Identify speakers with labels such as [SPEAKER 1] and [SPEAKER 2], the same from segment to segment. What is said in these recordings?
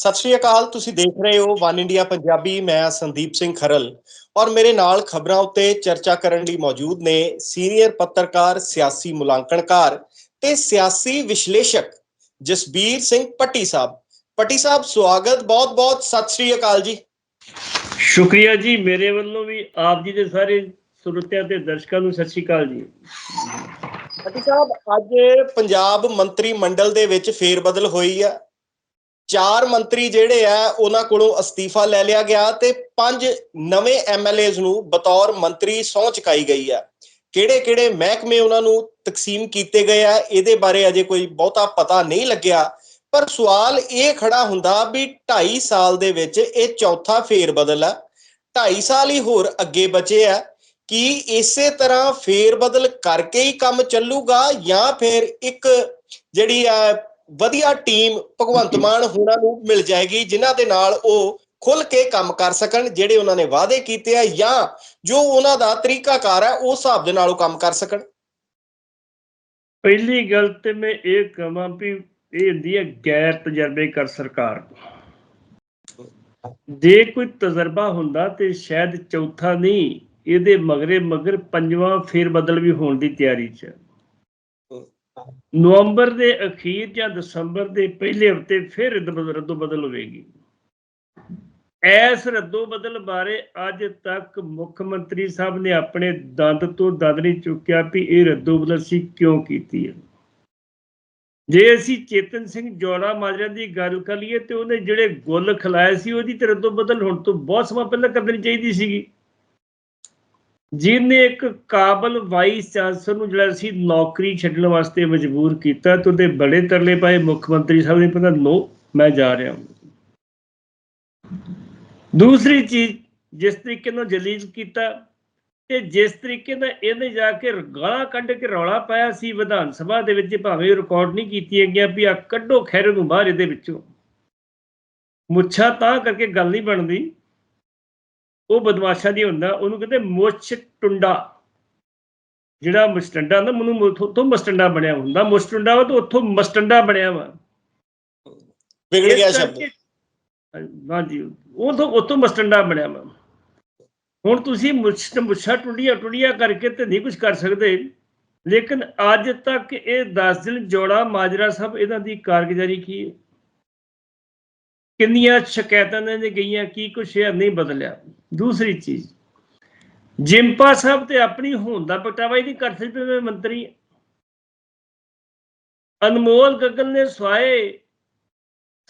[SPEAKER 1] ਸਤਿ ਸ਼੍ਰੀ ਅਕਾਲ ਤੁਸੀਂ ਦੇਖ ਰਹੇ ਹੋ ਵਨ ਇੰਡੀਆ ਪੰਜਾਬੀ ਮੈਂ ਸੰਦੀਪ ਸਿੰਘ ਖਰਲ ਔਰ ਮੇਰੇ ਨਾਲ ਖਬਰਾਂ ਉੱਤੇ ਚਰਚਾ ਕਰਨ ਲਈ ਮੌਜੂਦ ਨੇ ਸੀਨੀਅਰ ਪੱਤਰਕਾਰ ਸਿਆਸੀ ਮੁਲਾਂਕਣਕਾਰ ਤੇ ਸਿਆਸੀ ਵਿਸ਼ਲੇਸ਼ਕ ਜਸਬੀਰ ਸਿੰਘ ਪੱਟੀ ਸਾਹਿਬ। ਪੱਟੀ ਸਾਹਿਬ ਸਵਾਗਤ ਬਹੁਤ-ਬਹੁਤ ਸਤਿ ਸ਼੍ਰੀ ਅਕਾਲ ਜੀ।
[SPEAKER 2] ਸ਼ੁਕਰੀਆ ਜੀ ਮੇਰੇ ਵੱਲੋਂ ਵੀ ਆਪ ਜੀ ਦੇ ਸਾਰੇ ਸਰੋਤਿਆਂ ਤੇ ਦਰਸ਼ਕਾਂ ਨੂੰ ਸਤਿ ਸ਼੍ਰੀ ਅਕਾਲ ਜੀ।
[SPEAKER 1] ਪੱਟੀ ਸਾਹਿਬ ਅੱਜ ਪੰਜਾਬ ਮੰਤਰੀ ਮੰਡਲ ਦੇ ਵਿੱਚ ਫੇਰਬਦਲ ਹੋਈ ਆ। ਚਾਰ ਮੰਤਰੀ ਜਿਹੜੇ ਆ, ਉਹਨਾਂ ਕੋਲੋਂ ਅਸਤੀਫਾ ਲੈ ਲਿਆ ਗਿਆ ਤੇ ਪੰਜ ਨਵੇਂ ਐਮਐਲਏਜ਼ ਨੂੰ ਬਤੌਰ ਮੰਤਰੀ ਸਹੁੰ ਚੁਕਾਈ ਗਈ ਹੈ ਕਿਹੜੇ-ਕਿਹੜੇ ਮਹਿਕਮੇ ਉਹਨਾਂ ਨੂੰ ਤਕਸੀਮ ਕੀਤੇ ਗਏ ਆ, ਇਹਦੇ ਬਾਰੇ ਅਜੇ ਕੋਈ ਬਹੁਤਾ ਪਤਾ ਨਹੀਂ ਲੱਗਿਆ। ਪਰ ਸਵਾਲ ਇਹ ਖੜਾ ਹੁੰਦਾ ਵੀ 2.5 ਸਾਲ ਦੇ ਵਿੱਚ ਇਹ ਚੌਥਾ ਫੇਰਬਦਲ ਆ। 2.5 ਸਾਲ ਹੀ ਹੋਰ ਅੱਗੇ ਬਚੇ ਆ। ਕਿ ਇਸੇ ਤਰ੍ਹਾਂ ਫੇਰਬਦਲ ਕਰਕੇ ਹੀ ਕੰਮ ਚੱਲੂਗਾ ਜਾਂ ਫਿਰ ਇੱਕ ਜਿਹੜੀ ਆ ਵਧੀਆ ਟੀਮ ਭਗਵੰਤ ਮਾਨ ਹੋਣਾ ਨੂੰ ਮਿਲ ਜਾਏਗੀ, ਜਿਨ੍ਹਾਂ ਦੇ ਨਾਲ ਉਹ ਖੁੱਲ ਕੇ ਕੰਮ ਕਰ ਸਕਣ, ਜਿਹੜੇ ਉਹਨਾਂ ਨੇ ਵਾਅਦੇ ਕੀਤੇ ਆ ਜਾਂ ਜੋ ਉਹਨਾਂ ਦਾ ਤਰੀਕਾਕਾਰ ਹੈ ਉਸ ਹਿਸਾਬ ਦੇ ਨਾਲ ਉਹ ਕੰਮ ਕਰ ਸਕਣ।
[SPEAKER 2] ਪਹਿਲੀ ਗੱਲ ਤੇ ਮੈਂ ਇਹ ਕਹਾਂ ਵੀ ਇਹ ਹੁੰਦੀ ਹੈ ਗੈਰ ਤਜਰਬੇਕਾਰ ਸਰਕਾਰ। ਜੇ ਕੋਈ ਤਜਰਬਾ ਹੁੰਦਾ ਤੇ ਸ਼ਾਇਦ ਚੌਥਾ ਨਹੀਂ, ਇਹਦੇ ਮਗਰੇ ਮਗਰ ਪੰਜਵਾਂ ਫੇਰ ਬਦਲ ਵੀ ਹੋਣ ਦੀ ਤਿਆਰੀ 'ਚ। ਨਵੰਬਰ ਦੇ ਅਖੀਰ ਜਾਂ ਦਸੰਬਰ ਦੇ ਪਹਿਲੇ ਹਫ਼ਤੇ ਫਿਰ ਰੱਦੋ ਬਦਲ ਹੋਵੇਗੀ। ਐਸ ਰੱਦੋ ਬਦਲ ਬਾਰੇ ਅੱਜ ਤੱਕ ਮੁੱਖ ਮੰਤਰੀ ਸਾਹਿਬ ਨੇ ਆਪਣੇ ਦੰਦ ਤੋਂ ਦੰਦ ਨਹੀਂ ਚੁੱਕਿਆ ਵੀ ਇਹ ਰੱਦੋ ਬਦਲ ਸੀ ਕਿਉਂ ਕੀਤੀ ਹੈ। ਜੇ ਅਸੀਂ ਚੇਤਨ ਸਿੰਘ ਜੋੜਾ ਮਾਜਰਾ ਦੀ ਗੱਲ ਕਰ ਲਈਏ ਤੇ ਉਹਨੇ ਜਿਹੜੇ ਗੁੱਲ ਖਿਲਾਏ ਸੀ ਉਹਦੀ ਤੇ ਰੱਦੋ ਬਦਲ ਹੁਣ ਤੋਂ ਬਹੁਤ ਸਮਾਂ ਪਹਿਲਾਂ ਕਰ ਦੇਣੀ ਚਾਹੀਦੀ ਸੀਗੀ। ਜਿਹਨੇ ਇੱਕ ਕਾਬਲ ਵਾਈਸ ਚਾਂਸਲਰ ਨੂੰ ਜਿਹੜਾ ਸੀ ਨੌਕਰੀ ਛੱਡਣ ਵਾਸਤੇ ਮਜਬੂਰ ਕੀਤਾ ਤੇ ਉਹਦੇ ਬੜੇ ਤਰਲੇ ਪਾਏ, ਮੁੱਖ ਮੰਤਰੀ ਸਾਹਿਬ ਨੇ ਪਤਾ ਨੋ, ਮੈਂ ਜਾ ਰਿਹਾ ਹਾਂ। ਦੂਸਰੀ ਚੀਜ਼, ਜਿਸ ਤਰੀਕੇ ਨਾਲ ਜਲੀਲ ਕੀਤਾ ਤੇ ਜਿਸ ਤਰੀਕੇ ਨਾਲ ਇਹਨੇ ਜਾ ਕੇ ਗਾਲਾਂ ਕੱਢ ਕੇ ਰੌਲਾ ਪਾਇਆ ਸੀ, ਵਿਧਾਨ ਸਭਾ ਦੇ ਵਿੱਚ ਭਾਵੇਂ ਰਿਕਾਰਡ ਨਹੀਂ ਕੀਤੀਆਂ ਗਿਆ ਵੀ ਆ ਕੱਢੋ ਖੈਰ ਨੂੰ ਬਾਹਰ ਇਹਦੇ ਵਿੱਚੋਂ। ਮੁੱਛਾਂ ਤਾਂ ਕਰਕੇ ਗੱਲ ਨਹੀਂ ਬਣਦੀ। ਉਹ ਬਦਮਾਸ਼ਾ ਦੀ ਹੁੰਦਾ ਉਹਨੂੰ ਕਹਿੰਦੇ ਮੁੱਛ ਟੁੰਡਾ। ਜਿਹੜਾ ਮਸਟੰਡਾ ਹੁੰਦਾ ਮਨੂੰ ਉੱਥੋਂ ਮਸਟੰਡਾ ਬਣਿਆ ਹੁੰਦਾ। ਮੁਸਟੰਡਾ ਵਾ ਤਾਂ ਉੱਥੋਂ ਮਸਟੰਡਾ ਬਣਿਆ ਵਾ।
[SPEAKER 1] ਵਿਗੜ ਗਿਆ ਸ਼ਬਦ।
[SPEAKER 2] ਹਾਂਜੀ ਉਹ ਤੋਂ ਉਤੋਂ ਮਸਟੰਡਾ ਬਣਿਆ ਵਾ। ਹੁਣ ਤੁਸੀਂ ਮੁੱਛ ਮੁੱਛਾਂ ਟੁੰਡੀਆਂ ਟੁੰਡੀਆਂ ਕਰਕੇ ਤੇ ਨਹੀਂ ਕੁਝ ਕਰ ਸਕਦੇ। ਲੇਕਿਨ ਅੱਜ ਤੱਕ ਇਹ 10 ਦਿਨ ਜੋੜਾ ਮਾਜਰਾ ਸਾਹਿਬ ਇਹਨਾਂ ਦੀ ਕਾਰਗੁਜ਼ਾਰੀ ਕੀ ਹੈ? ਕਿੰਨੀਆਂ ਸ਼ਿਕਾਇਤਾਂ ਨੇ ਗਈਆਂ, ਕੀ ਕੁਛ ਹੈ, ਨਹੀਂ ਬਦਲਿਆ। ਦੂਸਰੀ ਚੀਜ਼, ਜਿੰਪਾ ਸਾਹਿਬ ਤੇ ਆਪਣੀ ਹੋਂਦ ਦਾ ਪਟਾਵਾ ਹੀ ਨਹੀਂ ਕਰ ਸਕਦੇ ਮੰਤਰੀ। ਅਨਮੋਲ ਗਗਨ ਨੇ ਸਵਾਏ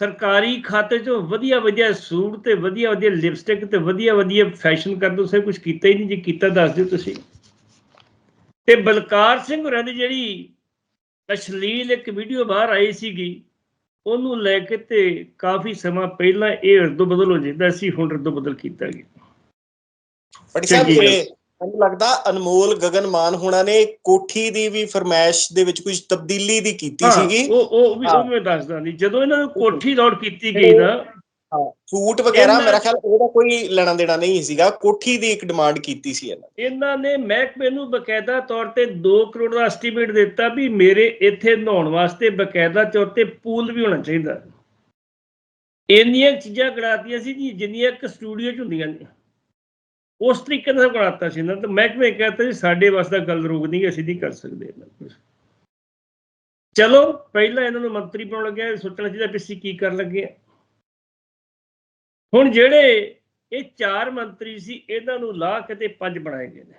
[SPEAKER 2] ਸਰਕਾਰੀ ਖਾਤੇ ਚੋਂ ਵਧੀਆ ਵਧੀਆ ਸੂਟ ਤੇ ਵਧੀਆ ਵਧੀਆ ਲਿਪਸਟਿਕ ਤੇ ਵਧੀਆ ਵਧੀਆ ਫੈਸ਼ਨ ਕਰਨ ਤੋਂ ਸੇ ਕੁਝ ਕੀਤਾ ਹੀ ਨਹੀਂ। ਜੇ ਕੀਤਾ ਦੱਸ ਦਿਓ ਤੁਸੀਂ। ਤੇ ਬਲਕਾਰ ਸਿੰਘ ਹੋਰਾਂ ਦੀ ਜਿਹੜੀ ਅਸ਼ਲੀਲ ਇੱਕ ਵੀਡੀਓ ਬਾਹਰ ਆਈ ਸੀਗੀ ਉਹਨੂੰ ਲੈ ਕੇ ਤੇ ਕਾਫੀ ਸਮਾਂ ਪਹਿਲਾਂ ਇਹ ਰਦੋ ਬਦਲ ਹੋ ਜਾਂਦਾ ਸੀ ਹੁਣ ਰਦੋ ਬਦਲ ਕੀਤਾ ਗਿਆ।
[SPEAKER 1] ਪੱਟੀ ਸਾਹਿਬ ਮੈਨੂੰ ਲੱਗਦਾ ਅਨਮੋਲ ਗਗਨ ਮਾਨ ਹੋਣਾ ਨੇ ਕੋਠੀ ਦੀ ਵੀ ਫਰਮਾਇਸ਼ ਦੇ ਵਿੱਚ ਕੁਝ ਤਬਦੀਲੀ ਦੀ ਕੀਤੀ ਸੀਗੀ।
[SPEAKER 2] ਉਹ ਉਹ ਵੀ ਉਹ ਮੈਂ ਦੱਸਦਾ ਨਹੀਂ ਜਦੋਂ ਇਹਨਾਂ ਨੂੰ ਕੋਠੀ ਦੌੜ ਕੀਤੀ ਗਈ ਨਾ
[SPEAKER 1] ਸੂਟ ਵਗੈਰਾ
[SPEAKER 2] ਇਹਨਾਂ-
[SPEAKER 1] ਮੇਰਾ ਖਿਆਲ ਉਹਦਾ ਕੋਈ ਲੈਣਾ ਦੇਣਾ ਨਹੀਂ ਸੀਗਾ ਕੋਠੀ ਦੀ ਇੱਕ ਡਿਮਾਂਡ ਕੀਤੀ ਸੀ ਇਹਨਾਂ
[SPEAKER 2] ਇਹਨਾਂ ਨੇ ਮਹਿਕਮੇ ਨੂੰ ਬਕਾਇਦਾ ਤੌਰ ਤੇ 2 ਕਰੋੜ ਦਾ ਐਸਟੀਮੇਟ ਦਿੱਤਾ ਵੀ ਮੇਰੇ ਇੱਥੇ ਨਹਾਉਣ ਵਾਸਤੇ ਬਕਾਇਦਾ ਤੌਰ ਤੇ ਪੂਲ ਵੀ ਹੋਣਾ ਚਾਹੀਦਾ ਇੰਨੀਆਂ ਚੀਜ਼ਾਂ ਗਣਾਤੀਆਂ ਸੀ ਜੀ ਜਿੰਨੀਆਂ ਇੱਕ ਸਟੂਡੀਓ 'ਚ ਹੁੰਦੀਆਂ ਨੇ ਉਸ ਤਰੀਕੇ ਨਾਲ ਗਣਾਤਾ ਸੀ ਨਾ ਤਾਂ ਮਹਿਕਮੇ ਕਹਿੰਦਾ ਜੀ ਸਾਡੇ ਵਾਸ ਦਾ ਗੱਲ ਰੋਕ ਨਹੀਂ ਅਸੀਂ ਨਹੀਂ ਕਰ ਸਕਦੇ ਇਹਨਾਂ ਕੁਛ। ਚਲੋ ਪਹਿਲਾਂ ਇਹਨਾਂ ਨੂੰ ਮੰਤਰੀ ਬਣਾਉਣ ਲੱਗਿਆ ਸੋਚਣਾ ਚਾਹੀਦਾ ਵੀ ਅਸੀਂ ਕੀ ਕਰਨ ਲੱਗੇ ਹਾਂ। ਹੁਣ ਜਿਹੜੇ ਇਹ ਚਾਰ ਮੰਤਰੀ ਸੀ ਇਹਨਾਂ ਨੂੰ ਲਾ ਕੇ ਤੇ ਪੰਜ ਬਣਾਏ ਗਏ ਨੇ।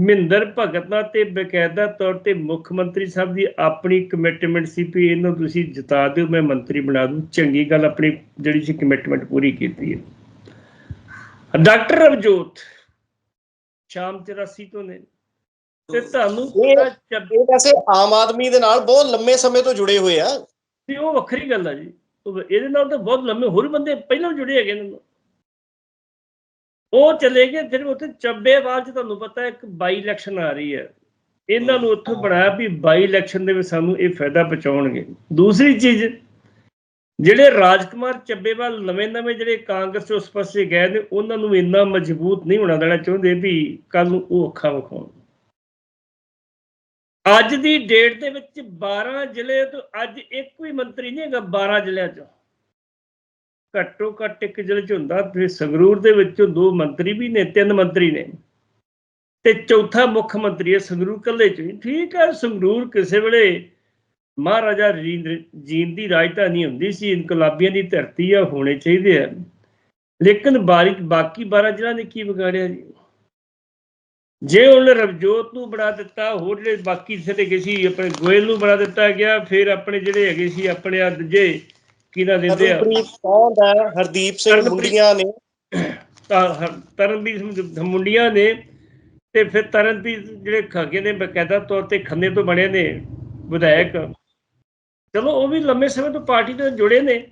[SPEAKER 2] ਮਹਿੰਦਰ ਭਗਤ ਨਾਲ ਤੇ ਬਕਾਇਦਾ ਤੌਰ ਤੇ ਮੁੱਖ ਮੰਤਰੀ ਸਾਹਿਬ ਦੀ ਆਪਣੀ ਕਮਿਟਮੈਂਟ ਸੀ ਵੀ ਇਹਨੂੰ ਤੁਸੀਂ ਜਿਤਾ ਦਿਓ ਮੈਂ ਮੰਤਰੀ ਬਣਾ ਦੂੰ। ਚੰਗੀ ਗੱਲ ਆਪਣੀ ਜਿਹੜੀ ਸੀ ਕਮਿਟਮੈਂਟ ਪੂਰੀ ਕੀਤੀ ਹੈ। ਡਾਕਟਰ ਰਵਜੋਤ ਸ਼ਾਮ 84 ਤੋਂ ਨੇ। ਤੇ ਤੁਹਾਨੂੰ
[SPEAKER 1] ਇਹ- ਵੈਸੇ ਆਮ ਆਦਮੀ ਦੇ ਨਾਲ ਬਹੁਤ ਲੰਮੇ ਸਮੇਂ ਤੋਂ ਜੁੜੇ ਹੋਏ ਆ।
[SPEAKER 2] ਤੇ ਉਹ ਵੱਖਰੀ ਗੱਲ ਆ ਜੀ। ਇਹਦੇ ਨਾਲ ਤਾਂ ਬਹੁਤ ਲੰਮੇ ਹੋਰ ਬੰਦੇ ਪਹਿਲਾਂ ਜੁੜੇ ਹੈਗੇ ਨੇ। ਉਹ ਚਲੇ ਗਏ ਫਿਰ ਉੱਥੇ ਚੱਬੇਵਾਲ ਚ ਤੁਹਾਨੂੰ ਪਤਾ ਇੱਕ ਬਾਈ ਇਲੈਕਸ਼ਨ ਆ ਰਹੀ ਹੈ। ਇਹਨਾਂ ਨੂੰ ਉੱਥੋਂ ਬਣਾਇਆ ਵੀ ਬਾਈ ਇਲੈਕਸ਼ਨ ਦੇ ਵਿੱਚ ਸਾਨੂੰ ਇਹ ਫਾਇਦਾ ਪਹੁੰਚਾਉਣਗੇ। ਦੂਸਰੀ ਚੀਜ਼ ਜਿਹੜੇ ਰਾਜਕੁਮਾਰ ਚੱਬੇਵਾਲ ਨਵੇਂ-ਨਵੇਂ ਜਿਹੜੇ ਕਾਂਗਰਸ ਚ ਉਸ ਪਾਸੇ ਗਏ ਨੇ ਉਹਨਾਂ ਨੂੰ ਇੰਨਾ ਮਜ਼ਬੂਤ ਨਹੀਂ ਹੋਣਾ ਦੇਣਾ ਚਾਹੁੰਦੇ ਵੀ ਕੱਲ ਨੂੰ ਉਹ ਅੱਖਾਂ ਵਿਖਾਉਣ। ਅੱਜ ਦੀ ਡੇਟ ਦੇ ਵਿੱਚ 12 ਜ਼ਿਲ੍ਹੇ ਤੋਂ ਅੱਜ ਇੱਕ ਵੀ ਮੰਤਰੀ ਨਹੀਂ ਹੈਗਾ 12 ਜ਼ਿਲ੍ਹਿਆਂ ਚੋਂ। ਘੱਟੋ ਘੱਟ ਇੱਕ ਜ਼ਿਲ੍ਹੇ 'ਚ ਹੁੰਦਾ ਤੇ ਸੰਗਰੂਰ ਦੇ ਵਿੱਚੋਂ ਦੋ ਮੰਤਰੀ ਵੀ ਨੇ, ਤਿੰਨ ਮੰਤਰੀ ਨੇ ਤੇ ਚੌਥਾ ਮੁੱਖ ਮੰਤਰੀ ਹੈ ਸੰਗਰੂਰ ਕੱਲੇ 'ਚ ਹੀ। ਠੀਕ ਹੈ, ਸੰਗਰੂਰ ਕਿਸੇ ਵੇਲੇ ਮਹਾਰਾਜਾ ਰਜਿੰਦਰ ਜੀਨ ਦੀ ਰਾਜਧਾਨੀ ਹੁੰਦੀ ਸੀ, ਇਨਕਲਾਬੀਆਂ ਦੀ ਧਰਤੀ ਆ, ਹੋਣੇ ਚਾਹੀਦੇ ਆ। ਲੇਕਿਨ ਬਾਰੀ, ਬਾਕੀ 12 ਜ਼ਿਲ੍ਹਿਆਂ ਨੇ ਕੀ ਵਿਗਾੜਿਆ ਜੀ? ਜੇ ਉਹਨੇ ਰਵਜੋਤ ਨੂੰ ਬਣਾ ਦਿੱਤਾ ਹੋਰ ਜਿਹੜੇ ਬਾਕੀ ਜਿਹੜੇ ਗਏ ਸੀ ਆਪਣੇ ਗੋਇਲ ਨੂੰ ਬਣਾ ਦਿੱਤਾ ਗਿਆ ਫਿਰ ਆਪਣੇ ਜਿਹੜੇ ਹੈਗੇ ਸੀ ਆਪਣੇ ਆ ਦੂਜੇ ਕੀ ਨਾ ਦਿੰਦੇ ਆ?
[SPEAKER 1] ਕੌਣ ਹਰਦੀਪ ਸਿੰਘ ਮੁੰਡੀਆਂ ਨੇ।
[SPEAKER 2] ਤਾਂ ਤਰਨਵੀਰ ਸਿੰਘ ਮੁੰਡੀਆਂ ਨੇ ਤੇ ਫਿਰ ਤਰਨਵੀਰ ਜਿਹੜੇ ਖਾਗੇ ਨੇ ਬਕਾਇਦਾ ਤੌਰ ਤੇ ਖੰਨੇ ਤੋਂ ਬਣੇ ਨੇ ਵਿਧਾਇਕ। ਚਲੋ ਉਹ ਵੀ ਲੰਮੇ ਸਮੇਂ ਤੋਂ ਪਾਰਟੀ ਨਾਲ ਜੁੜੇ ਨੇ।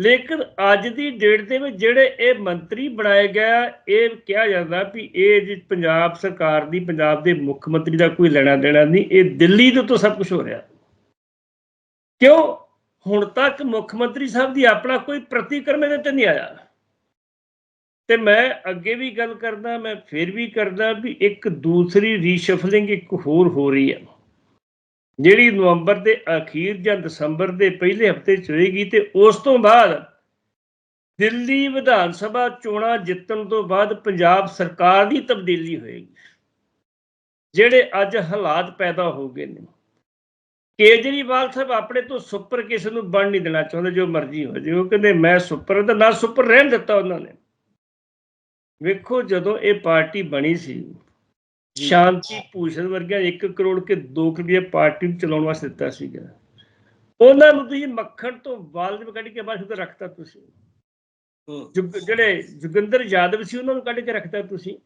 [SPEAKER 2] ਲੇਕਿਨ ਅੱਜ ਦੀ ਡੇਟ ਦੇ ਵਿੱਚ ਜਿਹੜੇ ਇਹ ਮੰਤਰੀ ਬਣਾਏ ਗਿਆ ਇਹ ਕਿਹਾ ਜਾਂਦਾ ਵੀ ਇਹ ਜੀ ਪੰਜਾਬ ਸਰਕਾਰ ਦੀ, ਪੰਜਾਬ ਦੇ ਮੁੱਖ ਮੰਤਰੀ ਦਾ ਕੋਈ ਲੈਣਾ ਦੇਣਾ ਨਹੀਂ, ਇਹ ਦਿੱਲੀ ਦੇ ਤੋਂ ਸਭ ਕੁਝ ਹੋ ਰਿਹਾ। ਕਿਉਂ? ਹੁਣ ਤੱਕ ਮੁੱਖ ਮੰਤਰੀ ਸਾਹਿਬ ਦੀ ਆਪਣਾ ਕੋਈ ਪ੍ਰਤੀਕਰਮ ਇਹਦੇ ਤੇ ਨਹੀਂ ਆਇਆ। ਤੇ ਮੈਂ ਅੱਗੇ ਵੀ ਗੱਲ ਕਰਦਾ, ਮੈਂ ਫਿਰ ਵੀ ਕਰਦਾ ਵੀ ਇੱਕ ਦੂਸਰੀ ਰੀਸ਼ਫਲਿੰਗ ਇੱਕ ਹੋਰ ਹੋ ਰਹੀ ਹੈ। ਜਿਹੜੀ ਨਵੰਬਰ ਦੇ ਅਖੀਰ ਜਾਂ ਦਸੰਬਰ ਦੇ ਪਹਿਲੇ ਹਫ਼ਤੇ ਚ ਹੋਏਗੀ ਤੇ ਉਸ ਤੋਂ ਬਾਅਦ ਦਿੱਲੀ ਵਿਧਾਨ ਸਭਾ ਚੋਣਾਂ ਜਿੱਤਣ ਤੋਂ ਬਾਅਦ ਪੰਜਾਬ ਸਰਕਾਰ ਦੀ ਤਬਦੀਲੀ ਹੋਏਗੀ, ਜਿਹੜੇ ਅੱਜ ਹਾਲਾਤ ਪੈਦਾ ਹੋ ਗਏ ਨੇ। ਕੇਜਰੀਵਾਲ ਸਾਹਿਬ ਆਪਣੇ ਤੋਂ ਸੁਪਰ ਕਿਸੇ ਨੂੰ ਬਣ ਨਹੀਂ ਦੇਣਾ ਚਾਹੁੰਦੇ, ਜੋ ਮਰਜ਼ੀ ਹੋ ਜਾਏ। ਉਹ ਕਹਿੰਦੇ, ਮੈਂ ਸੁਪਰ ਦਾ ਨਾ ਸੁਪਰ ਰਹਿਣ ਦਿੱਤਾ ਉਹਨਾਂ ਨੇ। ਵੇਖੋ ਜਦੋਂ ਇਹ ਪਾਰਟੀ ਬਣੀ ਸੀ ਸ਼ਾਂਤੀ ਭੂਸ਼ਣ ਵਰਗਿਆਂ 1 ਕਰੋੜ ਕੇ 2 ਰੁਪਏ ਪਾਰਟੀ ਨੂੰ ਚਲਾਉਣ ਵਾਸਤੇ ਦਿੱਤਾ ਸੀਗਾ। ਉਹਨਾਂ ਨੂੰ ਤੁਸੀਂ ਮੱਖਣ ਤੋਂ ਵਾਲ ਦੇ ਕੱਢ ਕੇ ਬਾਹਰ ਸੁੱਤੇ ਰੱਖਤਾ ਤੁਸੀਂ। ਜਿਹੜੇ ਜੁਗਿੰਦਰ ਯਾਦਵ ਸੀ ਉਹਨਾਂ ਨੂੰ ਕੱਢ ਕੇ ਰੱਖਤਾ ਤੁਸੀਂ।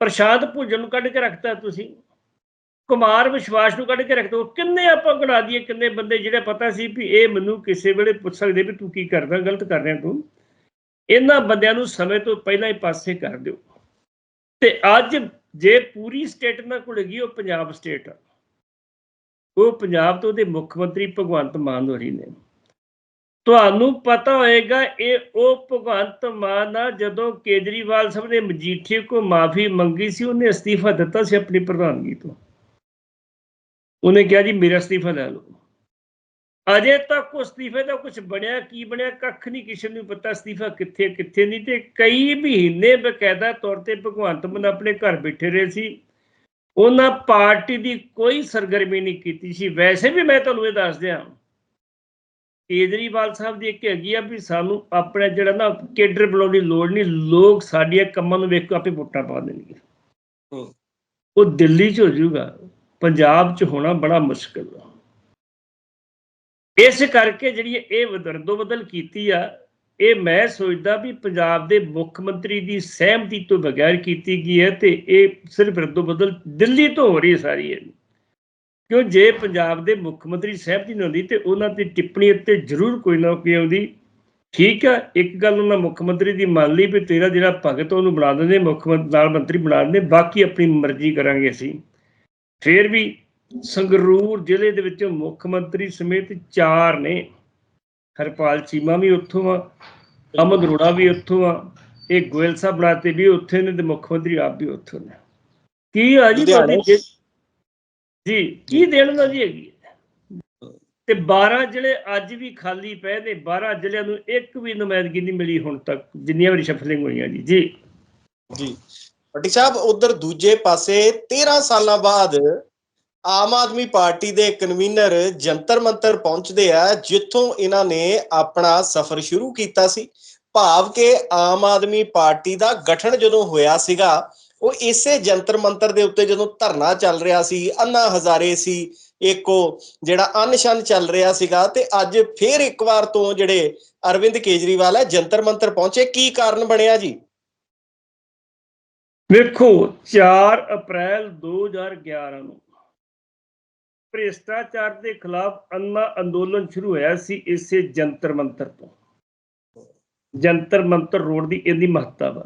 [SPEAKER 2] ਪ੍ਰਸ਼ਾਦ ਭੂਜਨ ਨੂੰ ਕੱਢ ਕੇ ਰੱਖਤਾ ਤੁਸੀਂ। ਕੁਮਾਰ ਵਿਸ਼ਵਾਸ ਨੂੰ ਕੱਢ ਕੇ ਰੱਖਤਾ। ਕਿੰਨੇ ਆਪਾਂ ਗਣਾ ਦਈਏ ਕਿੰਨੇ ਬੰਦੇ ਜਿਹੜੇ ਪਤਾ ਸੀ ਵੀ ਇਹ ਮੈਨੂੰ ਕਿਸੇ ਵੇਲੇ ਪੁੱਛ ਸਕਦੇ ਵੀ ਤੂੰ ਕੀ ਕਰਦਾ ਗਲਤ ਕਰ ਰਿਹਾ ਤੂੰ। ਇਹਨਾਂ ਬੰਦਿਆਂ ਨੂੰ ਸਮੇਂ ਤੋਂ ਪਹਿਲਾਂ ਹੀ ਪਾਸੇ ਕਰ ਦਿਓ। ਤੇ ਅੱਜ ਜੇ ਪੂਰੀ ਸਟੇਟ ਨਾਲ ਘੁਲੇਗੀ ਉਹ ਪੰਜਾਬ ਸਟੇਟ ਆ। ਉਹ ਪੰਜਾਬ ਤੋਂ ਉਹਦੇ ਮੁੱਖ ਮੰਤਰੀ ਭਗਵੰਤ ਮਾਨ ਹੋਰੀ ਨੇ। ਤੁਹਾਨੂੰ ਪਤਾ ਹੋਏਗਾ, ਇਹ ਉਹ ਭਗਵੰਤ ਮਾਨ ਆ, ਜਦੋਂ ਕੇਜਰੀਵਾਲ ਸਾਹਿਬ ਨੇ ਮਜੀਠੀ ਕੋ ਮਾਫੀ ਮੰਗੀ ਸੀ, ਉਹਨੇ ਅਸਤੀਫਾ ਦਿੱਤਾ ਸੀ ਆਪਣੀ ਪ੍ਰਧਾਨਗੀ ਤੋਂ। ਉਹਨੇ ਕਿਹਾ ਜੀ, ਮੇਰਾ ਅਸਤੀਫਾ ਲੈ ਲਓ। ਅਜੇ ਤੱਕ ਉਸ ਅਸਤੀਫੇ ਦਾ ਕੁਝ ਬਣਿਆ ਕੀ ਬਣਿਆ ਕੱਖ ਨਹੀਂ ਕਿਸੇ ਨੂੰ ਪਤਾ ਅਸਤੀਫਾ ਕਿੱਥੇ ਕਿੱਥੇ ਨਹੀਂ ਤੇ ਕਈ ਮਹੀਨੇ ਬਕਾਇਦਾ ਤੌਰ ਤੇ ਭਗਵੰਤ ਮਾਨ ਆਪਣੇ ਘਰ ਬੈਠੇ ਰਹੇ ਸੀ। ਉਹਨਾਂ ਪਾਰਟੀ ਦੀ ਕੋਈ ਸਰਗਰਮੀ ਨਹੀਂ ਕੀਤੀ ਸੀ। ਵੈਸੇ ਵੀ ਮੈਂ ਤੁਹਾਨੂੰ ਇਹ ਦੱਸ ਦਿਆਂ ਕੇਜਰੀਵਾਲ ਸਾਹਿਬ ਦੀ ਇੱਕ ਹੈਗੀ ਆ ਵੀ ਸਾਨੂੰ ਆਪਣਾ ਜਿਹੜਾ ਨਾ ਕੇਡਰ ਬਣਾਉਣ ਦੀ ਲੋੜ ਨਹੀਂ ਲੋਕ ਸਾਡੀਆਂ ਕੰਮਾਂ ਨੂੰ ਵੇਖ ਕੇ ਆਪੇ ਵੋਟਾਂ ਪਾ ਦੇਣਗੇ। ਉਹ ਦਿੱਲੀ 'ਚ ਹੋ ਜਾਊਗਾ ਪੰਜਾਬ 'ਚ ਹੋਣਾ ਬੜਾ ਮੁਸ਼ਕਲ ਆ। ਇਸ ਕਰਕੇ ਜਿਹੜੀ ਇਹ ਵਦਰਦੋ ਬਦਲ ਕੀਤੀ ਆ, ਇਹ ਮੈਂ ਸੋਚਦਾ ਵੀ ਪੰਜਾਬ ਦੇ ਮੁੱਖ ਮੰਤਰੀ ਦੀ ਸਹਿਮਤੀ ਤੋਂ ਬਗੈਰ ਕੀਤੀ ਗਈ ਹੈ ਤੇ ਇਹ ਸਿਰਫ ਰੱਦੋ ਬਦਲ ਦਿੱਲੀ ਤੋਂ ਹੋ ਰਹੀ ਹੈ ਸਾਰੀ ਇਹ। ਕਿਉਂ ਜੇ ਪੰਜਾਬ ਦੇ ਮੁੱਖ ਮੰਤਰੀ ਸਹਿਮਤੀ ਨਹੀਂ ਹੁੰਦੀ ਤੇ ਉਹਨਾਂ ਦੀ ਟਿੱਪਣੀ ਉੱਤੇ ਜ਼ਰੂਰ ਕੋਈ ਨਾ ਕੋਈ ਆਉਂਦੀ। ਠੀਕ ਆ, ਇੱਕ ਗੱਲ ਉਹਨਾਂ ਮੁੱਖ ਮੰਤਰੀ ਦੀ ਮੰਨ ਲਈ ਵੀ ਤੇਰਾ ਜਿਹੜਾ ਭਗਤ ਉਹਨੂੰ ਬਣਾ ਦਿੰਦੇ, ਮੁੱਖ ਮੰਤਰੀ ਨਾਲ ਮੰਤਰੀ ਬਣਾ ਦਿੰਦੇ, ਬਾਕੀ ਆਪਣੀ ਮਰਜ਼ੀ ਕਰਾਂਗੇ ਅਸੀਂ। ਫੇਰ ਵੀ ਸੰਗਰੂਰ ਜ਼ਿਲ੍ਹੇ ਦੇ ਵਿੱਚੋਂ ਮੁੱਖ ਮੰਤਰੀ ਸਮੇਤ ਚਾਰ ਨੇ। ਹਰਪਾਲ ਚੀਮਾ ਵੀ ਉੱਥੋਂ ਆ ਅਮਨ ਅਰੋੜਾ ਵੀ ਉੱਥੋਂ ਆ ਇਹ ਗੋਇਲ ਸਾਹਿਬ ਬਣਾਤੇ ਵੀ ਉੱਥੇ ਨੇ ਤੇ ਮੁੱਖ ਮੰਤਰੀ ਆਪ ਵੀ ਉੱਥੋਂ ਨੇ। ਕੀ ਆ ਜੀ ਜੇ- ਕੀ ਦੇਣ ਦਾ ਜੀ ਹੈਗੀ? ਤੇ 12 ਜ਼ਿਲ੍ਹੇ ਅੱਜ ਵੀ ਖਾਲੀ ਪਏ ਨੇ 12 ਜ਼ਿਲ੍ਹਿਆਂ ਨੂੰ ਇੱਕ ਵੀ ਨੁਮਾਇੰਦਗੀ ਨਹੀਂ ਮਿਲੀ ਹੁਣ ਤੱਕ ਜਿੰਨੀਆਂ ਵੀ ਸ਼ਫਲਿੰਗ ਹੋਈਆਂ ਜੀ। ਜੀ।
[SPEAKER 1] ਜੀ। ਭੱਟੀ ਸਾਹਿਬ ਉਧਰ ਦੂਜੇ ਪਾਸੇ 13 ਸਾਲਾਂ ਬਾਅਦ ਆਮ ਆਦਮੀ ਪਾਰਟੀ ਦੇ ਕਨਵੀਨਰ ਜੰਤਰ ਮੰਤਰ ਪਹੁੰਚਦੇ ਆ, ਜਿੱਥੋਂ ਇਹਨਾਂ ਨੇ ਆਪਣਾ ਸਫ਼ਰ ਸ਼ੁਰੂ ਕੀਤਾ ਸੀ। ਭਾਵ ਕਿ ਆਮ ਆਦਮੀ ਪਾਰਟੀ ਦਾ ਗਠਨ ਜਦੋਂ ਹੋਇਆ ਸੀਗਾ, ਉਹ ਇਸੇ ਜੰਤਰ ਮੰਤਰ ਦੇ ਉੱਤੇ ਜਦੋਂ ਧਰਨਾ ਚੱਲ ਰਿਹਾ ਸੀ, ਅੰਨਾ ਹਜ਼ਾਰੇ ਸੀ, ਇੱਕੋ ਜਿਹੜਾ ਅਨਸ਼ਨ ਚੱਲ ਰਿਹਾ ਸੀਗਾ, ਤੇ ਅੱਜ ਫੇਰ ਇੱਕ ਵਾਰ ਤੋਂ ਜਿਹੜੇ ਅਰਵਿੰਦ ਕੇਜਰੀਵਾਲ ਹੈ, ਜੰਤਰ ਮੰਤਰ ਪਹੁੰਚੇ। ਕੀ ਕਾਰਨ ਬਣਿਆ ਜੀ?
[SPEAKER 2] ਵੇਖੋ 4 ਅਪ੍ਰੈਲ 2011 ਨੂੰ ਭ੍ਰਿਸ਼ਟਾਚਾਰ ਦੇ ਖਿਲਾਫ ਅੰਨਾ ਅੰਦੋਲਨ ਸ਼ੁਰੂ ਹੋਇਆ ਸੀ ਇਸੇ ਜੰਤਰ ਮੰਤਰ ਤੋਂ। ਜੰਤਰ ਮੰਤਰ ਰੋਡ ਦੀ ਇਹਦੀ ਮਹੱਤਤਾ ਵਾ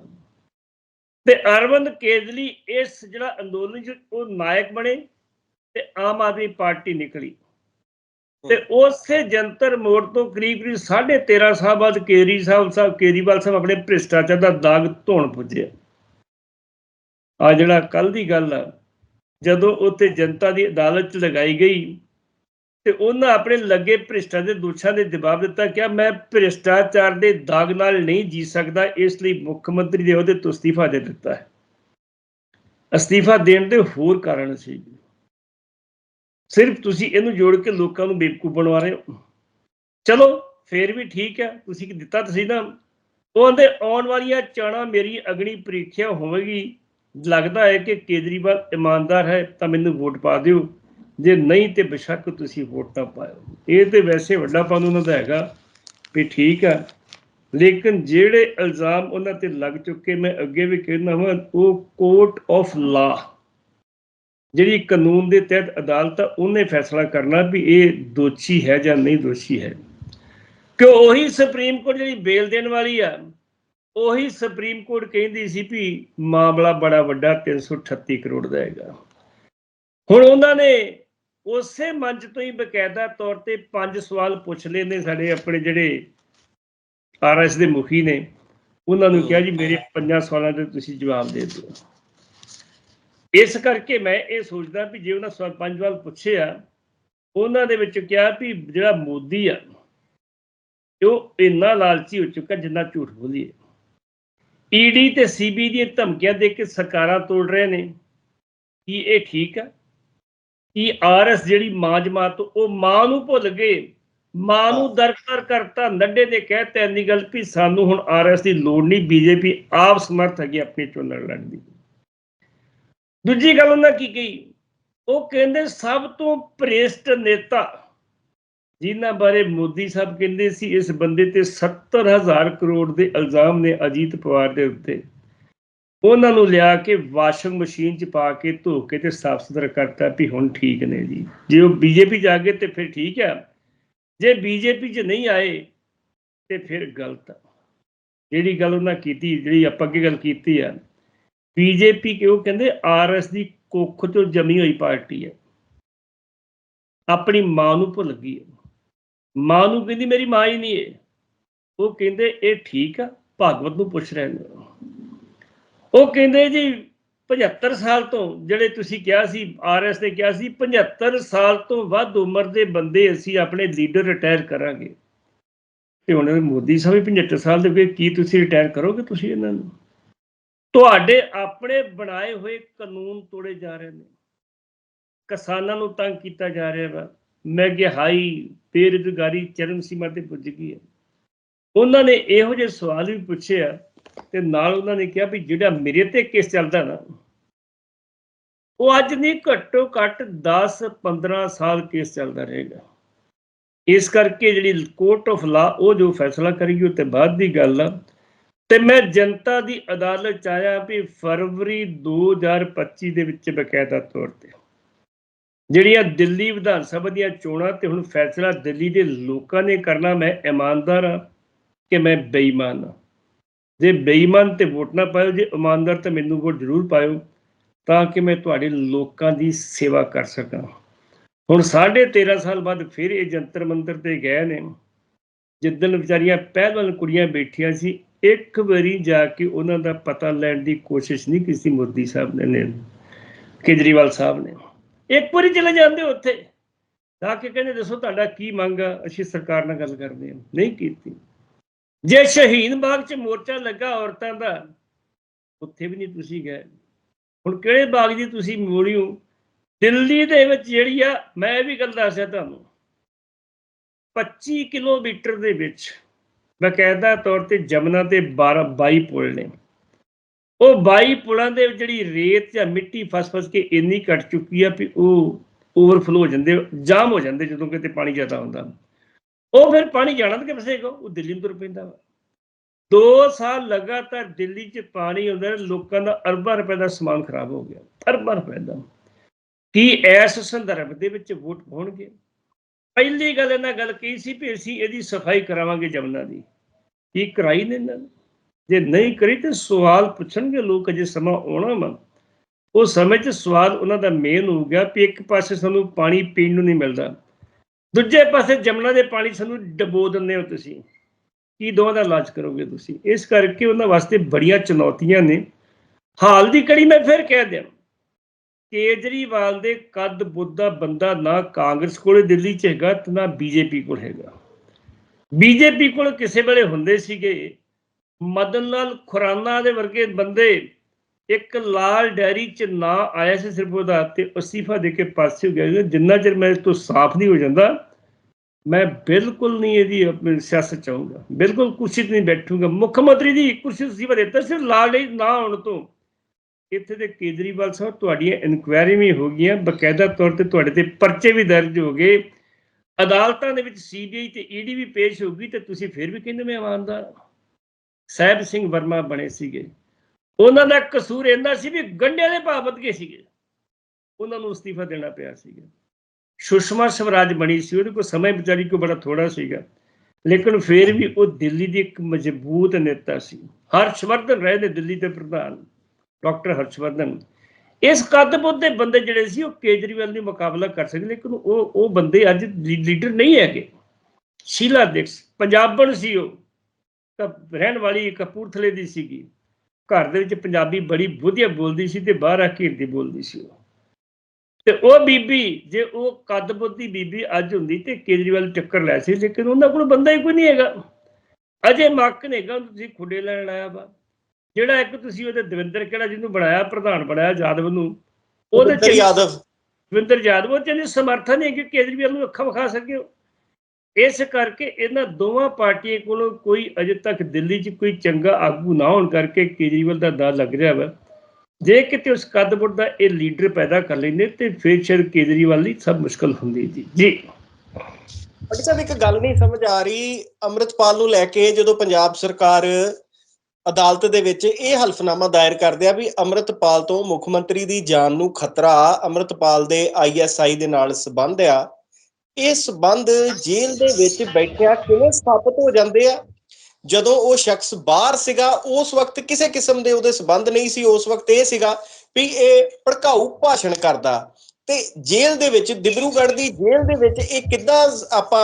[SPEAKER 2] ਤੇ ਅਰਵਿੰਦ ਕੇਜਲੀ ਇਸ ਜਿਹੜਾ ਅੰਦੋਲਨ ਉਹ ਨਾਇਕ ਬਣੇ ਤੇ ਆਮ ਆਦਮੀ ਪਾਰਟੀ ਨਿਕਲੀ। ਤੇ ਉਸੇ ਜੰਤਰ ਮੋੜ ਤੋਂ ਕਰੀਬ ਕਰੀਬ 13.5 ਸਾਲ ਬਾਅਦ ਕੇਰੀ ਸਾਹਿਬ ਸਾਹਿਬ ਕੇਰੀਵਾਲ ਸਾਹਿਬ ਆਪਣੇ ਭ੍ਰਿਸ਼ਟਾਚਾਰ ਦਾ ਦਾਗ ਧੋਣ ਪੁੱਜਿਆ ਆ ਜਿਹੜਾ ਕੱਲ ਦੀ ਗੱਲ ਆ ਜਦੋਂ ਉੱਥੇ ਜਨਤਾ ਦੀ ਅਦਾਲਤ ਚ ਲਗਾਈ ਗਈ ਤੇ ਉਹਨਾਂ ਆਪਣੇ ਲੱਗੇ ਭ੍ਰਿਸ਼ਟਾ ਦੇ ਦੋਸ਼ਾਂ ਦੇ ਜਵਾਬ ਦਿੱਤਾ ਕਿ ਮੈਂ ਭ੍ਰਿਸ਼ਟਾਚਾਰ ਦੇ ਦਾਗ ਨਾਲ ਨਹੀਂ ਜੀ ਸਕਦਾ, ਇਸ ਲਈ ਮੁੱਖ ਮੰਤਰੀ ਦੇ ਅਹੁਦੇ ਤੋਂ ਅਸਤੀਫਾ ਦੇ ਦਿੱਤਾ ਹੈ। ਅਸਤੀਫਾ ਦੇਣ ਦੇ ਹੋਰ ਕਾਰਨ ਸੀ। ਸਿਰਫ ਤੁਸੀਂ ਇਹਨੂੰ ਜੋੜ ਕੇ ਲੋਕਾਂ ਨੂੰ ਬੇਵਕੂਫ ਬਣਵਾ ਰਹੇ ਹੋ। ਚਲੋ, ਫੇਰ ਵੀ ਠੀਕ ਹੈ, ਤੁਸੀਂ ਕੀ ਦਿੱਤਾ ਤੁਸੀਂ ਨਾ? ਉਹ ਕਹਿੰਦੇ ਆਉਣ ਵਾਲੀਆਂ ਚਾਣਾ ਮੇਰੀ ਅਗਨੀ ਪ੍ਰੀਖਿਆ ਹੋਵੇਗੀ। ਲੱਗਦਾ ਹੈ ਕਿ ਕੇਜਰੀਵਾਲ ਇਮਾਨਦਾਰ ਹੈ ਤਾਂ ਮੈਨੂੰ ਵੋਟ ਪਾ ਦਿਓ। ਜੇ ਨਹੀਂ ਤੇ ਬੇਸ਼ੱਕ ਤੁਸੀਂ ਵੋਟ ਨਾ ਪਾਇਓ। ਇਹ ਤੇ ਵੈਸੇ ਵੱਡਾ ਪਨ ਉਹਨਾਂ ਦਾ ਹੈਗਾ ਵੀ ਠੀਕ ਆ। ਲੇਕਿਨ ਜਿਹੜੇ ਇਲਜ਼ਾਮ ਉਹਨਾਂ ਤੇ ਲੱਗ ਚੁੱਕੇ, ਮੈਂ ਅੱਗੇ ਵੀ ਕਹਿੰਦਾ ਹਾਂ ਉਹ ਕੋਰਟ ਆਫ ਲਾ ਜਿਹੜੀ ਕਾਨੂੰਨ ਦੇ ਤਹਿਤ ਅਦਾਲਤ ਆ, ਉਹਨੇ ਫੈਸਲਾ ਕਰਨਾ ਵੀ ਇਹ ਦੋਸ਼ੀ ਹੈ ਜਾਂ ਨਹੀਂ ਦੋਸ਼ੀ ਹੈ। ਕਿ ਉਹੀ ਸੁਪਰੀਮ ਕੋਰਟ ਜਿਹੜੀ ਬੇਲ ਦੇਣ ਵਾਲੀ ਆ। ਉਹੀ ਸੁਪਰੀਮ ਕੋਰਟ ਕਹਿੰਦੀ ਸੀ ਵੀ ਮਾਮਲਾ ਬੜਾ ਵੱਡਾ 338 ਕਰੋੜ ਦਾ ਹੈਗਾ। ਹੁਣ ਉਹਨਾਂ ਨੇ ਉਸੇ ਮੰਚ ਤੋਂ ਹੀ ਬਕਾਇਦਾ ਤੌਰ ਤੇ ਪੰਜ ਸਵਾਲ ਪੁੱਛ ਲਏ ਨੇ ਸਾਡੇ ਆਪਣੇ ਜਿਹੜੇ ਆਰਐਸ ਦੇ ਮੁਖੀ ਨੇ। ਉਹਨਾਂ ਨੂੰ ਕਿਹਾ ਜੀ, ਮੇਰੇ ਪੰਜਾਂ ਸਵਾਲਾਂ ਦੇ ਤੁਸੀਂ ਜਵਾਬ ਦੇ ਦਿਓ। ਇਸ ਕਰਕੇ ਮੈਂ ਇਹ ਸੋਚਦਾ ਵੀ ਜੇ ਉਹਨਾਂ ਸਵਾਲ ਪੰਜ ਸਵਾਲ ਪੁੱਛੇ ਆ, ਉਹਨਾਂ ਦੇ ਵਿੱਚ ਕਿਹਾ ਵੀ ਜਿਹੜਾ ਮੋਦੀ ਆ, ਉਹ ਇੰਨਾ ਲਾਲਚੀ ਹੋ ਚੁੱਕਾ ਜਿੰਨਾ ਝੂਠ ਬੋਲੀਏ ਈਡੀ ਤੇ ਸੀਬੀ ਦੀਆਂ ਧਮਕੀਆਂ ਦੇ ਕੇ ਸਰਕਾਰਾਂ ਤੋੜ ਰਹੇ ਨੇ। ਕੀ ਇਹ ਠੀਕ ਆ ਕਿ ਆਰਐਸ ਜਿਹੜੀ ਮਾਂ ਜਮਾਤ ਉਹ ਮਾਂ ਨੂੰ ਭੁੱਲ ਗਏ? ਮਾਂ ਨੂੰ ਦਰਕਾਰ ਕਰਤਾ ਨੱਡੇ ਨੇ ਕਹਿਤਾ ਇੰਨੀ ਗੱਲ ਵੀ ਸਾਨੂੰ ਹੁਣ ਆਰਐਸ ਦੀ ਲੋੜ ਨਹੀਂ ਬੀਜੇਪੀ ਆਪ ਸਮਰਥ ਹੈਗੀ ਆਪਣੀ ਚੋਣ ਲੜਨ ਦੀ। ਦੂਜੀ ਗੱਲ ਉਹਨਾਂ ਕੀ ਕਹੀ? ਉਹ ਕਹਿੰਦੇ ਸਭ ਤੋਂ ਪ੍ਰੇਸ਼ਟ ਨੇਤਾ ਜਿਨ੍ਹਾਂ ਬਾਰੇ ਮੋਦੀ ਸਾਹਿਬ ਕਹਿੰਦੇ ਸੀ, ਇਸ ਬੰਦੇ ਤੇ 70000 ਕਰੋੜ ਦੇ ਇਲਜ਼ਾਮ ਨੇ ਅਜੀਤ ਪਵਾਰ ਦੇ ਉੱਤੇ। ਉਹਨਾਂ ਨੂੰ ਲਿਆ ਕੇ ਵਾਸ਼ਿੰਗ ਮਸ਼ੀਨ 'ਚ ਪਾ ਕੇ ਧੋ ਕੇ ਤੇ ਸਾਫ਼ ਸੁਥਰਾ ਕਰਤਾ ਵੀ ਹੁਣ ਠੀਕ ਨੇ ਜੀ। ਜੇ ਉਹ ਬੀਜੇਪੀ ਜਾ ਗਏ ਤੇ ਫਿਰ ਠੀਕ ਆ। ਜੇ ਬੀਜੇਪੀ 'ਚ ਨਹੀਂ ਆਏ ਤੇ ਫਿਰ ਗਲਤ ਆ। ਜਿਹੜੀ ਗੱਲ ਉਹਨਾਂ ਕੀਤੀ, ਜਿਹੜੀ ਆਪਾਂ ਅੱਗੇ ਗੱਲ ਕੀਤੀ ਆ ਬੀਜੇਪੀ ਉਹ ਕਹਿੰਦੇ? ਆਰਐਸ ਦੀ ਕੁੱਖ ਤੋਂ ਜਮੀ ਹੋਈ ਪਾਰਟੀ ਹੈ ਆਪਣੀ ਮਾਂ ਨੂੰ ਭੁੱਲ ਗਈ ਹੈ ਮਾਂ ਨੂੰ ਕਹਿੰਦੀ, ਮੇਰੀ ਮਾਂ ਹੀ ਨਹੀਂ ਹੈ ਉਹ ਕਹਿੰਦੇ, ਇਹ ਠੀਕ ਆ, ਭਾਗਵਤ ਨੂੰ ਪੁੱਛ ਰਹੇ ਨੇ। ਉਹ ਕਹਿੰਦੇ ਜੀ 75 ਸਾਲ ਤੋਂ ਜਿਹੜੇ ਤੁਸੀਂ ਕਿਹਾ ਸੀ ਆਰਐਸ ਨੇ ਕਿਹਾ ਸੀ 75 ਸਾਲ ਤੋਂ ਵੱਧ ਉਮਰ ਦੇ ਬੰਦੇ ਅਸੀਂ ਆਪਣੇ ਲੀਡਰ ਰਿਟਾਇਰ ਕਰਾਂਗੇ। ਤੇ ਹੁਣ ਮੋਦੀ ਸਾਹਿਬ ਵੀ 75 ਸਾਲ ਦੇ ਕੀ ਤੁਸੀਂ ਰਿਟਾਇਰ ਕਰੋਗੇ ਤੁਸੀਂ ਇਹਨਾਂ ਨੂੰ? ਤੁਹਾਡੇ ਆਪਣੇ ਬਣਾਏ ਹੋਏ ਕਾਨੂੰਨ ਤੋੜੇ ਜਾ ਰਹੇ ਨੇ। ਕਿਸਾਨਾਂ ਨੂੰ ਤੰਗ ਕੀਤਾ ਜਾ ਰਿਹਾ ਮੈਂ ਮਹਿੰਗਾਈ ਬੇਰੁਜ਼ਗਾਰੀ ਚਰਮ ਸੀਮਾ ਤੇ ਪੁੱਜ ਗਈ ਹੈ। ਉਹਨਾਂ ਨੇ ਇਹੋ ਜਿਹੇ ਸਵਾਲ ਵੀ ਪੁੱਛੇ ਆ ਤੇ ਨਾਲ ਉਹਨਾਂ ਨੇ ਕਿਹਾ ਵੀ ਜਿਹੜਾ ਮੇਰੇ ਤੇ ਕੇਸ ਚੱਲਦਾ ਨਾ, ਉਹ ਅੱਜ ਨਹੀਂ, ਘੱਟੋ ਘੱਟ 10 15 ਸਾਲ ਕੇਸ ਚੱਲਦਾ ਰਹੇਗਾ। ਇਸ ਕਰਕੇ ਜਿਹੜੀ ਕੋਰਟ ਆਫ ਲਾ ਉਹ ਜੋ ਫੈਸਲਾ ਕਰੇਗੀ, ਉਹ ਤੇ ਬਾਅਦ ਦੀ ਗੱਲ ਆ। ਤੇ ਮੈਂ ਜਨਤਾ ਦੀ ਅਦਾਲਤ ਚ ਆਇਆ ਵੀ ਫਰਵਰੀ 2025 ਦੇ ਵਿੱਚ ਬਕਾਇਦਾ ਤੌਰ ਤੇ। ਜਿਹੜੀਆਂ ਦਿੱਲੀ ਵਿਧਾਨ ਸਭਾ ਦੀਆਂ ਚੋਣਾਂ ਤੇ ਹੁਣ ਫੈਸਲਾ ਦਿੱਲੀ ਦੇ ਲੋਕਾਂ ਨੇ ਕਰਨਾ, ਮੈਂ ਇਮਾਨਦਾਰ ਹਾਂ ਕਿ ਮੈਂ ਬੇਈਮਾਨ ਹਾਂ। ਜੇ ਬੇਈਮਾਨ ਤੇ ਵੋਟ ਨਾ ਪਾਇਓ, ਜੇ ਇਮਾਨਦਾਰ ਤਾਂ ਮੈਨੂੰ ਵੋਟ ਜ਼ਰੂਰ ਪਾਇਓ, ਤਾਂ ਕਿ ਮੈਂ ਤੁਹਾਡੇ ਲੋਕਾਂ ਦੀ ਸੇਵਾ ਕਰ ਸਕਾਂ। ਹੁਣ 13.5 ਸਾਲ ਬਾਅਦ ਫਿਰ ਇਹ ਜੰਤਰ ਮੰਤਰ ਤੇ ਗਏ ਨੇ। ਜਿੱਦਣ ਵਿਚਾਰੀਆਂ ਪਹਿਲਵਾਨ ਕੁੜੀਆਂ ਬੈਠੀਆਂ ਸੀ, ਇੱਕ ਵਾਰੀ ਜਾ ਕੇ ਉਹਨਾਂ ਦਾ ਪਤਾ ਲੈਣ ਦੀ ਕੋਸ਼ਿਸ਼ ਨਹੀਂ ਕੀਤੀ ਮੋਦੀ ਸਾਹਿਬ ਨੇ ਕੇਜਰੀਵਾਲ ਸਾਹਿਬ ਨੇ। ਇੱਕ ਵਾਰੀ ਚਲੇ ਜਾਂਦੇ ਉੱਥੇ। ਜਾ ਕੇ ਕਹਿੰਦੇ, ਦੱਸੋ ਤੁਹਾਡਾ ਕੀ ਮੰਗ ਆ? ਅਸੀਂ ਸਰਕਾਰ ਨਾਲ ਗੱਲ ਕਰਦੇ ਹਾਂ। ਨਹੀਂ ਕੀਤੀ। ਜੇ ਸ਼ਹੀਦ ਬਾਗ 'ਚ ਮੋਰਚਾ ਲੱਗਾ ਔਰਤਾਂ ਦਾ, ਉੱਥੇ ਵੀ ਨਹੀਂ ਤੁਸੀਂ ਗਏ। ਹੁਣ ਕਿਹੜੇ ਬਾਗ ਦੀ ਤੁਸੀਂ ਮੋੜਿਓ ਦਿੱਲੀ ਦੇ ਵਿੱਚ ਜਿਹੜੀ ਆ, ਮੈਂ ਇਹ ਵੀ ਗੱਲ ਦੱਸਿਆ ਤੁਹਾਨੂੰ। 25 ਕਿਲੋਮੀਟਰ ਦੇ ਵਿੱਚ ਬਕਾਇਦਾ ਤੌਰ ਤੇ ਜਮਨਾ ਤੇ 12 22 ਪੁਲ ਨੇ। ਉਹ 22 ਪੁਲਾਂ ਦੇ ਜਿਹੜੀ ਰੇਤ ਜਾਂ ਮਿੱਟੀ ਫਸ-ਫਸ ਕੇ ਇੰਨੀ ਘਟ ਚੁੱਕੀ ਆ ਵੀ ਉਹ ਓਵਰਫਲੋ ਹੋ ਜਾਂਦੇ, ਜਾਮ ਹੋ ਜਾਂਦੇ ਜਦੋਂ ਕਿਤੇ ਪਾਣੀ ਜ਼ਿਆਦਾ ਹੁੰਦਾ ਉਹ ਫਿਰ ਪਾਣੀ ਜਾਣਾ ਤਾਂ ਕਿਵੇਂ ਫਸੇਗਾ ਉਹ ਦਿੱਲੀ ਨੂੰ ਤੁਰ ਪੈਂਦਾ ਵਾ। 2 ਸਾਲ ਲਗਾਤਾਰ ਦਿੱਲੀ 'ਚ ਪਾਣੀ ਆਉਂਦਾ ਲੋਕਾਂ ਦਾ ਅਰਬਾਂ ਰੁਪਏ ਦਾ ਸਮਾਨ ਖਰਾਬ ਹੋ ਗਿਆ। ਅਰਬਾਂ ਰੁਪਏ ਦਾ। ਕੀ ਇਸ ਸੰਦਰਭ ਦੇ ਵਿੱਚ ਵੋਟ ਪਾਉਣਗੇ? ਪਹਿਲੀ ਗੱਲ ਇਹਨਾਂ ਗੱਲ ਕਹੀ ਸੀ ਵੀ ਅਸੀਂ ਇਹਦੀ ਸਫ਼ਾਈ ਕਰਾਵਾਂਗੇ ਜਮਨਾ ਦੀ। ਕੀ ਕਰਾਈ ਨੇ ਇਹਨਾਂ ਨੇ? ਜੇ ਨਹੀਂ ਕਰੀ ਤੇ ਸਵਾਲ ਪੁੱਛਣਗੇ ਲੋਕ ਅਜੇ ਸਮਾਂ ਆਉਣਾ ਵਾ। ਉਹ ਸਮੇਂ 'ਚ ਸਵਾਲ ਉਹਨਾਂ ਦਾ ਮੇਨ ਹੋ ਗਿਆ ਵੀ ਇੱਕ ਪਾਸੇ ਸਾਨੂੰ ਪਾਣੀ ਪੀਣ ਨੂੰ ਨਹੀਂ ਮਿਲਦਾ। ਦੂਜੇ ਪਾਸੇ ਜਮਨਾ ਦੇ ਪਾਣੀ ਸਾਨੂੰ ਡਬੋ ਦਿੰਦੇ ਹੋ ਤੁਸੀਂ। ਕੀ ਦੋਵਾਂ ਦਾ ਇਲਾਜ ਕਰੋਗੇ ਤੁਸੀਂ? ਇਸ ਕਰਕੇ ਉਹਨਾਂ ਵਾਸਤੇ ਬੜੀਆਂ ਚੁਣੌਤੀਆਂ ਨੇ। ਹਾਲ ਦੀ ਕੜੀ ਮੈਂ ਫਿਰ ਕਹਿ ਦਿਆਂ, ਕੇਜਰੀਵਾਲ ਦੇ ਕੱਦ ਬੁੱਧ ਦਾ ਬੰਦਾ ਨਾ ਕਾਂਗਰਸ ਕੋਲੇ ਦਿੱਲੀ 'ਚ ਹੈਗਾ ਤੇ ਨਾ ਬੀਜੇਪੀ ਕੋਲ ਹੈਗਾ। ਬੀਜੇਪੀ ਕੋਲ ਕਿਸੇ ਵੇਲੇ ਹੁੰਦੇ ਸੀਗੇ ਮਦਨ ਲਾਲ ਖੁਰਾਨਾ ਦੇ ਵਰਗੇ ਬੰਦੇ ਇੱਕ ਲਾਲ ਡੈਰੀ 'ਚ ਨਾ ਆਇਆ ਸੀ ਸਿਰਫ ਉਹਦਾ ਤੇ ਅਸੀਫਾ ਦੇ ਕੇ ਪਾਸੇ ਹੋ ਗਿਆ ਜਿੰਨਾ ਚਿਰ ਮੈਂ ਇਸ ਤੋਂ ਸਾਫ਼ ਨਹੀਂ ਹੋ ਜਾਂਦਾ, ਮੈਂ ਬਿਲਕੁਲ ਨਹੀਂ ਇਹਦੀ ਸਿਆਸਤ ਚਾਹੂੰਗਾ ਬਿਲਕੁਲ ਕੁਰਸੀ ਤੇ ਨਹੀਂ ਬੈਠੂੰਗਾ। ਮੁੱਖ ਮੰਤਰੀ ਦੀ ਕੁਰਸੀ ਅਸੀਫਾ ਦਿੱਤਾ ਸਿਰਫ ਲਾਲ ਡੈਰੀ ਨਾ ਆਉਣ ਤੋਂ। ਇੱਥੇ ਦੇ ਕੇਜਰੀਵਾਲ ਸਾਹਿਬ, ਤੁਹਾਡੀਆਂ ਇਨਕੁਆਇਰੀ ਵੀ ਹੋ ਗਈਆਂ। ਬਕਾਇਦਾ ਤੌਰ ਤੇ ਤੁਹਾਡੇ ਤੇ ਪਰਚੇ ਵੀ ਦਰਜ ਹੋ ਗਏ। ਅਦਾਲਤਾਂ ਦੇ ਵਿੱਚ ਸੀਬੀਆਈ ਤੇ ਈਡੀ ਵੀ ਪੇਸ਼ ਹੋ ਗਈ ਤੇ ਤੁਸੀਂ ਫਿਰ ਵੀ ਕਹਿੰਦੇ ਮੈਂ ਇਮਾਨਦਾਰ ਸਾਹਿਬ ਸਿੰਘ ਵਰਮਾ ਬਣੇ ਸੀਗੇ। ਉਹਨਾਂ ਦਾ ਕਸੂਰ ਇੰਨਾ ਸੀ ਵੀ ਗੰਢਿਆਂ ਦੇ ਭਾਅ ਵਧ ਗਏ ਸੀਗੇ। ਉਹਨਾਂ ਨੂੰ ਅਸਤੀਫਾ ਦੇਣਾ ਪਿਆ ਸੀਗਾ। ਸੁਸ਼ਮਾ ਸਵਰਾਜ ਬਣੀ ਸੀ, ਉਹਦੇ ਕੋਲ ਸਮਾਂ ਵਿਚਾਰੀ ਕੋ ਬੜਾ ਥੋੜਾ ਸੀਗਾ। ਲੇਕਿਨ ਫਿਰ ਵੀ ਉਹ ਦਿੱਲੀ ਦੀ ਇੱਕ ਮਜ਼ਬੂਤ ਨੇਤਾ ਸੀ। ਹਰਸ਼ਵਰਧਨ ਰਹੇ ਨੇ ਦਿੱਲੀ ਦੇ ਪ੍ਰਧਾਨ, ਡਾਕਟਰ ਹਰਸ਼ਵਰਧਨ। ਇਸ ਕੱਦ ਬੁੱਧ ਦੇ ਬੰਦੇ ਜਿਹੜੇ ਸੀ, ਉਹ ਕੇਜਰੀਵਾਲ ਦੀ ਮੁਕਾਬਲਾ ਕਰ ਸਕਦੇ, ਲੇਕਿਨ ਉਹ ਉਹ ਬੰਦੇ ਅੱਜ ਲੀਡਰ ਨਹੀਂ ਹੈਗੇ। ਸ਼ੀਲਾ ਦੀਕਸ਼, ਪੰਜਾਬਣ ਸੀ ਉਹ। ਰਹਿਣ ਵਾਲੀ ਕਪੂਰਥਲੇ ਦੀ ਸੀਗੀ। ਘਰ ਦੇ ਵਿੱਚ ਪੰਜਾਬੀ ਬੜੀ ਵਧੀਆ ਬੋਲਦੀ ਸੀ ਤੇ ਬਾਹਰ ਆ ਕੇ ਹਿੰਦੀ ਬੋਲਦੀ ਸੀ ਉਹ। ਤੇ ਉਹ ਬੀਬੀ ਜੇ ਉਹ ਕੱਦ ਬੁੱਧ ਦੀ ਬੀਬੀ ਅੱਜ ਹੁੰਦੀ ਤੇ ਕੇਜਰੀਵਾਲ ਟੱਕਰ ਲੈ ਸੀ ਲੇਕਿਨ ਉਹਨਾਂ ਕੋਲ ਬੰਦਾ ਹੀ ਕੋਈ ਨਹੀਂ ਹੈਗਾ। ਅਜੇ ਮੱਕ ਨੇਗਾ ਤੁਸੀਂ ਖੁੱਡੇ ਲੈਣ ਆਇਆ ਵਾ। ਜਿਹੜਾ ਇੱਕ ਤੁਸੀਂ ਉਹਦੇ ਦਵਿੰਦਰ ਕਿਹੜਾ ਜਿਹਨੂੰ ਬਣਾਇਆ ਪ੍ਰਧਾਨ ਬਣਾਇਆ ਯਾਦਵ ਨੂੰ ਉਹਦੇ ਚ
[SPEAKER 1] ਯਾਦਵ।
[SPEAKER 2] ਦਵਿੰਦਰ ਯਾਦਵ ਉਹ ਚ ਸਮਰਥਨ ਹੈ ਕਿ ਕੇਜਰੀਵਾਲ ਨੂੰ ਅੱਖਾਂ ਵਿਖਾ ਸਕੇ ਉਹ। ਇਸ ਕਰਕੇ ਇਹਨਾਂ ਦੋਵਾਂ ਪਾਰਟੀਆਂ ਕੋਲੋਂ ਕੋਈ ਅਜੇ ਤੱਕ ਦਿੱਲੀ 'ਚ ਕੋਈ ਚੰਗਾ ਆਗੂ ਨਾ ਹੋਣ ਕਰਕੇ ਕੇਜਰੀਵਾਲ ਦਾ ਦਾਅ ਲੱਗ ਰਿਹਾ ਵਾ। ਜੇ ਕਿਤੇ ਉਸ ਕਦਬੁਰ ਦਾ ਇਹ ਲੀਡਰ ਪੈਦਾ ਕਰ ਲੈਂਦੇ ਤੇ ਫਿਰ ਸ਼ਾਇਦ ਕੇਜਰੀਵਾਲ ਲਈ ਸਭ ਮੁਸ਼ਕਲ ਹੁੰਦੀ ਜੀ। ਜੀ।
[SPEAKER 1] ਅੱਛਾ ਸਾਹਿਬ ਇੱਕ ਗੱਲ ਨਹੀਂ ਸਮਝ ਆ ਰਹੀ। ਅੰਮ੍ਰਿਤਪਾਲ ਨੂੰ ਲੈ ਕੇ ਜਦੋਂ ਪੰਜਾਬ ਸਰਕਾਰ ਅਦਾਲਤ ਦੇ ਵਿੱਚ ਇਹ ਹਲਫਨਾਮਾ ਦਾਇਰ ਕਰਦੇ ਆ ਵੀ ਅੰਮ੍ਰਿਤਪਾਲ ਤੋਂ ਮੁੱਖ ਮੰਤਰੀ ਦੀ ਜਾਨ ਨੂੰ ਖਤਰਾ ਅੰਮ੍ਰਿਤਪਾਲ ਦੇ ਆਈਐਸਆਈ ਦੇ ਨਾਲ ਸੰਬੰਧ ਆ ਇਹ ਸੰਬੰਧ ਜੇਲ੍ਹ ਦੇ ਵਿੱਚ ਬੈਠਿਆ ਕਿਵੇਂ ਸਥਾਪਿਤ ਹੋ ਜਾਂਦੇ ਆ? ਜਦੋਂ ਉਹ ਸ਼ਖਸ ਬਾਹਰ ਸੀਗਾ, ਉਸ ਵਕਤ ਕਿਸੇ ਕਿਸਮ ਦੇ ਉਹਦੇ ਸੰਬੰਧ ਨਹੀਂ ਸੀ, ਉਸ ਵਕਤ ਇਹ ਸੀਗਾ ਵੀ ਇਹ ਭੜਕਾਊ ਭਾਸ਼ਣ ਕਰਦਾ। ਤੇ ਜੇਲ੍ਹ ਦੇ ਵਿੱਚ ਦਿਬਰੂਗੜ੍ਹ ਦੀ ਜੇਲ੍ਹ ਦੇ ਵਿੱਚ ਇਹ ਕਿੱਦਾਂ ਆਪਾਂ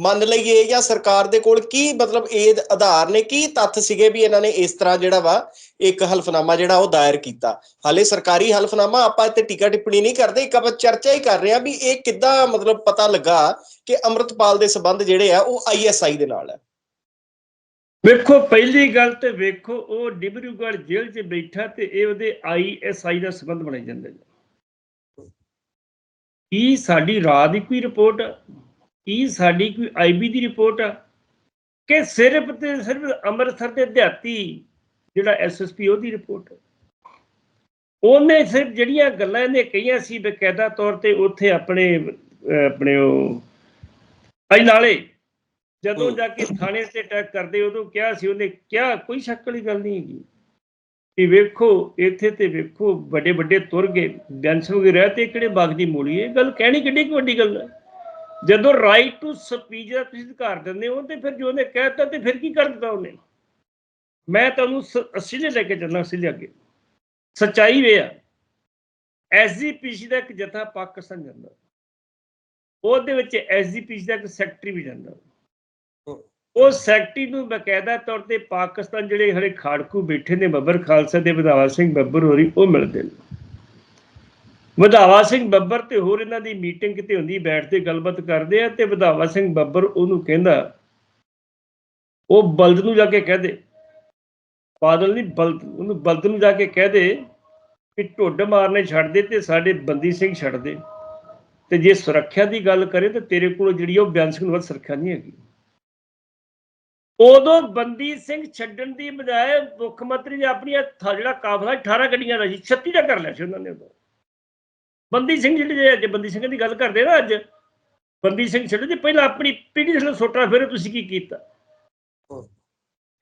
[SPEAKER 1] ਮੰਨ ਲਈਏ ਜਾਂ ਸਰਕਾਰ ਦੇ ਕੋਲ ਕੀ ਮਤਲਬ ਇਹ ਆਧਾਰ ਨੇ, ਕੀ ਤੱਥ ਸੀਗੇ ਵੀ ਇਹਨਾਂ ਨੇ ਇਸ ਤਰ੍ਹਾਂ ਜਿਹੜਾ ਵਾ ਇੱਕ ਹਲਫਨਾਮਾ ਜਿਹੜਾ ਉਹ ਦਾਇਰ ਕੀਤਾ? ਹਾਲੇ ਸਰਕਾਰੀ ਹਲਫਨਾਮਾ ਆਪਾਂ ਇੱਥੇ ਟੀਕਾ ਟਿੱਪਣੀ ਨਹੀਂ ਕਰਦੇ, ਇੱਕ ਆਪਾਂ ਚਰਚਾ ਹੀ ਕਰ ਰਹੇ ਆ ਵੀ ਇਹ ਕਿੱਦਾਂ ਮਤਲਬ ਪਤਾ ਲੱਗਾ ਕਿ ਅੰਮ੍ਰਿਤਪਾਲ ਦੇ ਸਬੰਧ ਜਿਹੜੇ ਆ ਉਹ ਆਈਐਸਆਈ ਦੇ ਨਾਲ ਹੈ।
[SPEAKER 2] ਵੇਖੋ, ਪਹਿਲੀ ਗੱਲ ਤੇ ਵੇਖੋ, ਉਹ ਡਿਬਰੂਗੜ੍ਹ ਜੇਲ੍ਹ 'ਚ ਬੈਠਾ ਤੇ ਇਹ ਉਹਦੇ ਆਈਐਸਆਈ ਦਾ ਸੰਬੰਧ ਬਣਾਈ ਜਾਂਦੇ ਨੇ ਕੀ ਸਾਡੀ ਰਾਤ ਦੀ ਕੋਈ ਰਿਪੋਰਟ ਕੀ ਸਾਡੀ ਕੋਈ ਆਈਬੀ ਦੀ ਰਿਪੋਰਟ ਆ? ਕਿ ਸਿਰਫ ਤੇ ਸਿਰਫ ਅੰਮ੍ਰਿਤਸਰ ਦੇ ਅਧਿਆਤੀ ਜਿਹੜਾ ਐਸਐਸਪੀ ਉਹਦੀ ਰਿਪੋਰਟ ਉਹਨੇ ਸਿਰਫ ਜਿਹੜੀਆਂ ਗੱਲਾਂ ਇਹਨੇ ਕਹੀਆਂ ਸੀ ਬਕਾਇਦਾ ਤੌਰ ਤੇ ਉੱਥੇ ਆਪਣੇ ਆਪਣੇ ਉਹ ਅਈ ਨਾਲੇ ਜਦੋਂ। ਜਾ ਕੇ ਥਾਣੇ ਤੇ ਅਟੈਕ ਕਰਦੇ ਉਦੋਂ ਕਿਹਾ ਸੀ ਉਹਨੇ ਕਿਹਾ ਕੋਈ ਸ਼ੱਕ ਵਾਲੀ ਗੱਲ ਨਹੀਂ ਹੈਗੀ। ਕਿ ਵੇਖੋ, ਇੱਥੇ ਤੇ ਵੇਖੋ ਵੱਡੇ ਵੱਡੇ ਤੁਰ ਗਏ। ਬੈਂਸ ਵਗੈਰਾ ਤੇ ਕਿਹੜੇ ਬਾਗ ਦੀ ਮੂਲੀ ਇਹ ਗੱਲ ਕਹਿਣੀ ਕਿੱਡੀ ਕੁ ਵੱਡੀ ਗੱਲ ਹੈ। ਜਦੋਂ ਰਾਈਟ ਟੂ ਸਪੀਚ ਦਾ ਤੁਸੀਂ ਅਧਿਕਾਰ ਦਿੰਦੇ ਹੋ, ਤੇ ਫਿਰ ਜੋ ਉਹਨੇ ਕਹਿਤਾ ਤੇ ਫਿਰ ਕੀ ਕਰ ਦਿੱਤਾ ਉਹਨੇ? ਮੈਂ ਤੁਹਾਨੂੰ ਸ- ਅਸਲੀ ਲੈ ਕੇ ਚੱਲਣਾ ਅਸਲੀ ਅੱਗੇ। ਸੱਚਾਈ ਵੇ ਆ ਐਸਜੀਪੀਸੀ ਦਾ ਇੱਕ ਜਥਾ ਪਾਕਿਸਤਾਨ ਜਾਂਦਾ। ਉਹਦੇ ਵਿੱਚ ਐਸਜੀਪੀਸੀ ਦਾ ਇੱਕ ਸੈਕਟਰੀ ਵੀ ਜਾਂਦਾ। ਉਹ ਸੈਕਟਰੀ ਨੂੰ ਬਕਾਇਦਾ ਤੌਰ ਤੇ ਪਾਕਿਸਤਾਨ ਜਿਹੜੇ ਹਲੇ ਖਾੜਕੂ ਬੈਠੇ ਨੇ, ਬੱਬਰ ਖਾਲਸਾ ਦੇ ਵਧਾਵਾ ਸਿੰਘ ਬੱਬਰ ਹੋਰੀ, ਉਹ ਮਿਲਦੇ ਨੇ। ਵਧਾਵਾ ਸਿੰਘ ਬੱਬਰ ਤੇ ਹੋਰ ਇਹਨਾਂ ਦੀ ਮੀਟਿੰਗ ਕਿਤੇ ਹੁੰਦੀ ਬੈਠਦੇ ਗੱਲਬਾਤ ਕਰਦੇ ਆ ਤੇ ਵਧਾਵਾ ਸਿੰਘ ਬੱਬਰ ਉਹਨੂੰ ਕਹਿੰਦਾ, ਉਹ ਬਲਦ ਨੂੰ ਜਾ ਕੇ ਕਹਿ ਦੇ। ਬਾਦਲ ਨਹੀਂ, ਬਲਦ, ਉਹਨੂੰ ਬਲਦ ਨੂੰ ਜਾ ਕੇ ਕਹਿ ਦੇ ਕਿ ਢੁੱਡ ਮਾਰਨੇ ਛੱਡ ਦੇ ਤੇ ਸਾਡੇ ਬੰਦੀ ਸਿੰਘ ਛੱਡ ਦੇ। ਤੇ ਜੇ ਸੁਰੱਖਿਆ ਦੀ ਗੱਲ ਕਰੇ ਤਾਂ ਤੇਰੇ ਕੋਲ ਜਿਹੜੀ ਉਹ ਬਿਆਨ ਸਿੰਘ ਨੂੰ ਵੱਧ ਸੁਰੱਖਿਆ ਨਹੀਂ ਹੈਗੀ। ਉਦੋਂ ਬੰਦੀ ਸਿੰਘ ਛੱਡਣ ਦੀ ਬਜਾਏ ਮੁੱਖ ਮੰਤਰੀ ਨੇ ਆਪਣੀ ਜਿਹੜਾ ਕਾਫਲਾ 18 ਗੱਡੀਆਂ ਦਾ ਸੀ 36 ਦਾ ਕਰ ਲਿਆ ਸੀ ਉਹਨਾਂ ਨੇ ਉਦੋਂ। ਬੰਦੀ ਸਿੰਘ ਜਿਹੜੇ ਅੱਜ ਬੰਦੀ ਸਿੰਘ ਦੀ ਗੱਲ ਕਰਦੇ ਨਾ ਅੱਜ ਬੰਦੀ ਸਿੰਘ ਛੱਡੋ ਜੇ ਪਹਿਲਾਂ ਆਪਣੀ ਪੀੜੀ ਥੱਲੇ ਸੋਟਾ ਫਿਰ ਤੁਸੀਂ ਕੀ ਕੀਤਾ?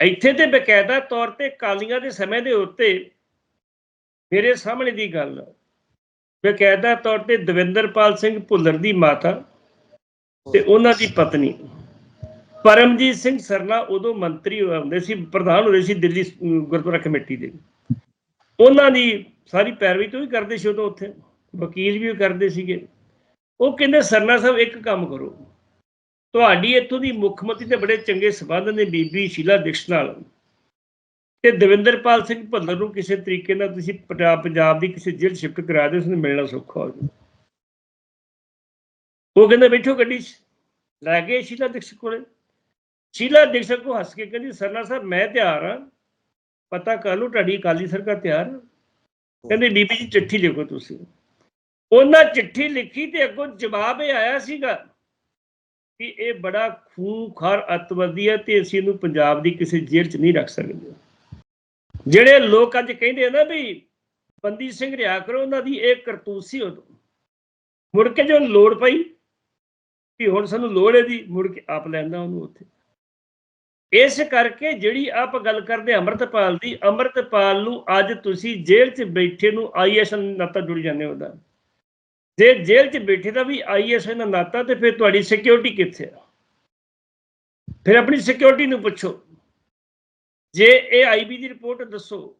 [SPEAKER 2] ਇੱਥੇ ਤੇ ਬਕਾਇਦਾ ਤੌਰ ਤੇ ਕਾਲੀਆਂ ਦੇ ਸਮੇਂ ਦੇ ਉੱਤੇ ਮੇਰੇ ਸਾਹਮਣੇ ਦੀ ਗੱਲ। ਬਕਾਇਦਾ ਤੌਰ ਤੇ ਦਵਿੰਦਰਪਾਲ ਸਿੰਘ ਭੁੱਲਰ ਦੀ ਮਾਤਾ ਤੇ ਉਹਨਾਂ ਦੀ ਪਤਨੀ। ਪਰਮਜੀਤ ਸਿੰਘ ਸਰਨਾ ਉਦੋਂ ਮੰਤਰੀ ਹੁੰਦੇ ਸੀ, ਪ੍ਰਧਾਨ ਹੁੰਦੇ ਸੀ ਦਿੱਲੀ ਗੁਰਦੁਆਰਾ ਕਮੇਟੀ ਦੇ। ਉਹਨਾਂ ਦੀ ਸਾਰੀ ਪੈਰਵੀ ਤੋਂ ਹੀ ਕਰਦੇ ਸੀ ਉਦੋਂ ਉੱਥੇ, ਵਕੀਲ ਵੀ ਕਰਦੇ ਸੀਗੇ। ਉਹ ਕਹਿੰਦੇ, ਸਰਨਾ ਸਾਹਿਬ, ਇੱਕ ਕੰਮ ਕਰੋ। ਤੁਹਾਡੀ ਇੱਥੋਂ ਦੀ ਮੁੱਖ ਮੰਤਰੀ ਤੇ ਬੜੇ ਚੰਗੇ ਸਬੰਧ ਨੇ ਬੀਬੀ ਸ਼ੀਲਾ ਦੀਕਸ਼ਤ ਨਾਲ। ਤੇ ਦਵਿੰਦਰਪਾਲ ਸਿੰਘ ਭੱਲਰ ਨੂੰ ਕਿਸੇ ਤਰੀਕੇ ਨਾਲ ਤੁਸੀਂ ਪੰਜਾਬ ਪੰਜਾਬ ਦੀ ਕਿਸੇ ਜੇਲ੍ਹ ਸ਼ਿਫਟ ਕਰਾ ਦਿਓ, ਉਸਨੂੰ ਮਿਲਣਾ ਸੌਖਾ ਹੋ ਜਾਊ। ਉਹ ਕਹਿੰਦੇ, ਬੈਠੋ ਗੱਡੀ 'ਚ। ਲੈ ਗਏ ਸ਼ੀਲਾ ਦੀਕਸ਼ਤ ਕੋਲੇ। ਸ਼ੀਲਾ ਦੀਕਸ਼ਤ ਕੋ ਹੱਸ ਕੇ ਕਹਿੰਦੀ ਸਰਨਾ ਸਾਹਿਬ, ਮੈਂ ਤਿਆਰ ਹਾਂ। ਪਤਾ ਕਰ ਲਓ, ਤੁਹਾਡੀ ਅਕਾਲੀ ਸਰਕਾਰ ਤਿਆਰ ਆ। ਕਹਿੰਦੇ ਬੀਬੀ ਜੀ, ਚਿੱਠੀ ਲਿਖੋ ਤੁਸੀਂ। ਉਹਨਾਂ ਚਿੱਠੀ ਲਿਖੀ ਤੇ ਅੱਗੋਂ ਜਵਾਬ ਇਹ ਆਇਆ ਸੀਗਾ ਕਿ ਇਹ ਬੜਾ ਖੂਨਖਾਰ ਅੱਤਵਾਦੀ ਹੈ ਤੇ ਅਸੀਂ ਇਹਨੂੰ ਪੰਜਾਬ ਦੀ ਕਿਸੇ ਜੇਲ੍ਹ 'ਚ ਨਹੀਂ ਰੱਖ ਸਕਦੇ। ਜਿਹੜੇ ਲੋਕ ਅੱਜ ਕਹਿੰਦੇ ਆ ਨਾ ਵੀ, ਬੰਦੀ ਸਿੰਘ ਰਿਆ ਕਰੋ, ਉਹਨਾਂ ਦੀ ਇਹ ਕਰਤੂਤ ਸੀ ਉਦੋਂ। ਮੁੜ ਕੇ ਜਦੋਂ ਲੋੜ ਪਈ, ਵੀ ਹੁਣ ਸਾਨੂੰ ਲੋੜ ਹੈ ਦੀ ਮੁੜ ਕੇ ਆਪ ਲੈਂਦਾ ਉਹਨੂੰ ਉੱਥੇ। ਇਸ ਕਰਕੇ ਜਿਹੜੀ ਆਪ ਗੱਲ ਕਰਦੇ ਅੰਮ੍ਰਿਤਪਾਲ ਦੀ, ਅੰਮ੍ਰਿਤਪਾਲ ਨੂੰ ਅੱਜ ਤੁਸੀਂ ਜੇਲ੍ਹ 'ਚ ਬੈਠੇ ਨੂੰ ਆਈਐਸ ਨਾਤਾ ਜੁੜ ਜਾਂਦੇ ਹੋ ਉਹਦਾ। ਜੇ ਜੇਲ੍ਹ 'ਚ ਬੈਠੇ ਦਾ ਵੀ ਆਈਐਸ ਨਾਲ ਨਾਤਾ ਤੇ ਫਿਰ ਤੁਹਾਡੀ ਸਿਕਿਉਰਿਟੀ ਕਿੱਥੇ ਆ? ਫਿਰ ਆਪਣੀ ਸਿਕਿਉਰਿਟੀ ਨੂੰ ਪੁੱਛੋ। ਜੇ ਇਹ ਆਈਬੀ ਦੀ ਰਿਪੋਰਟ ਦੱਸੋ,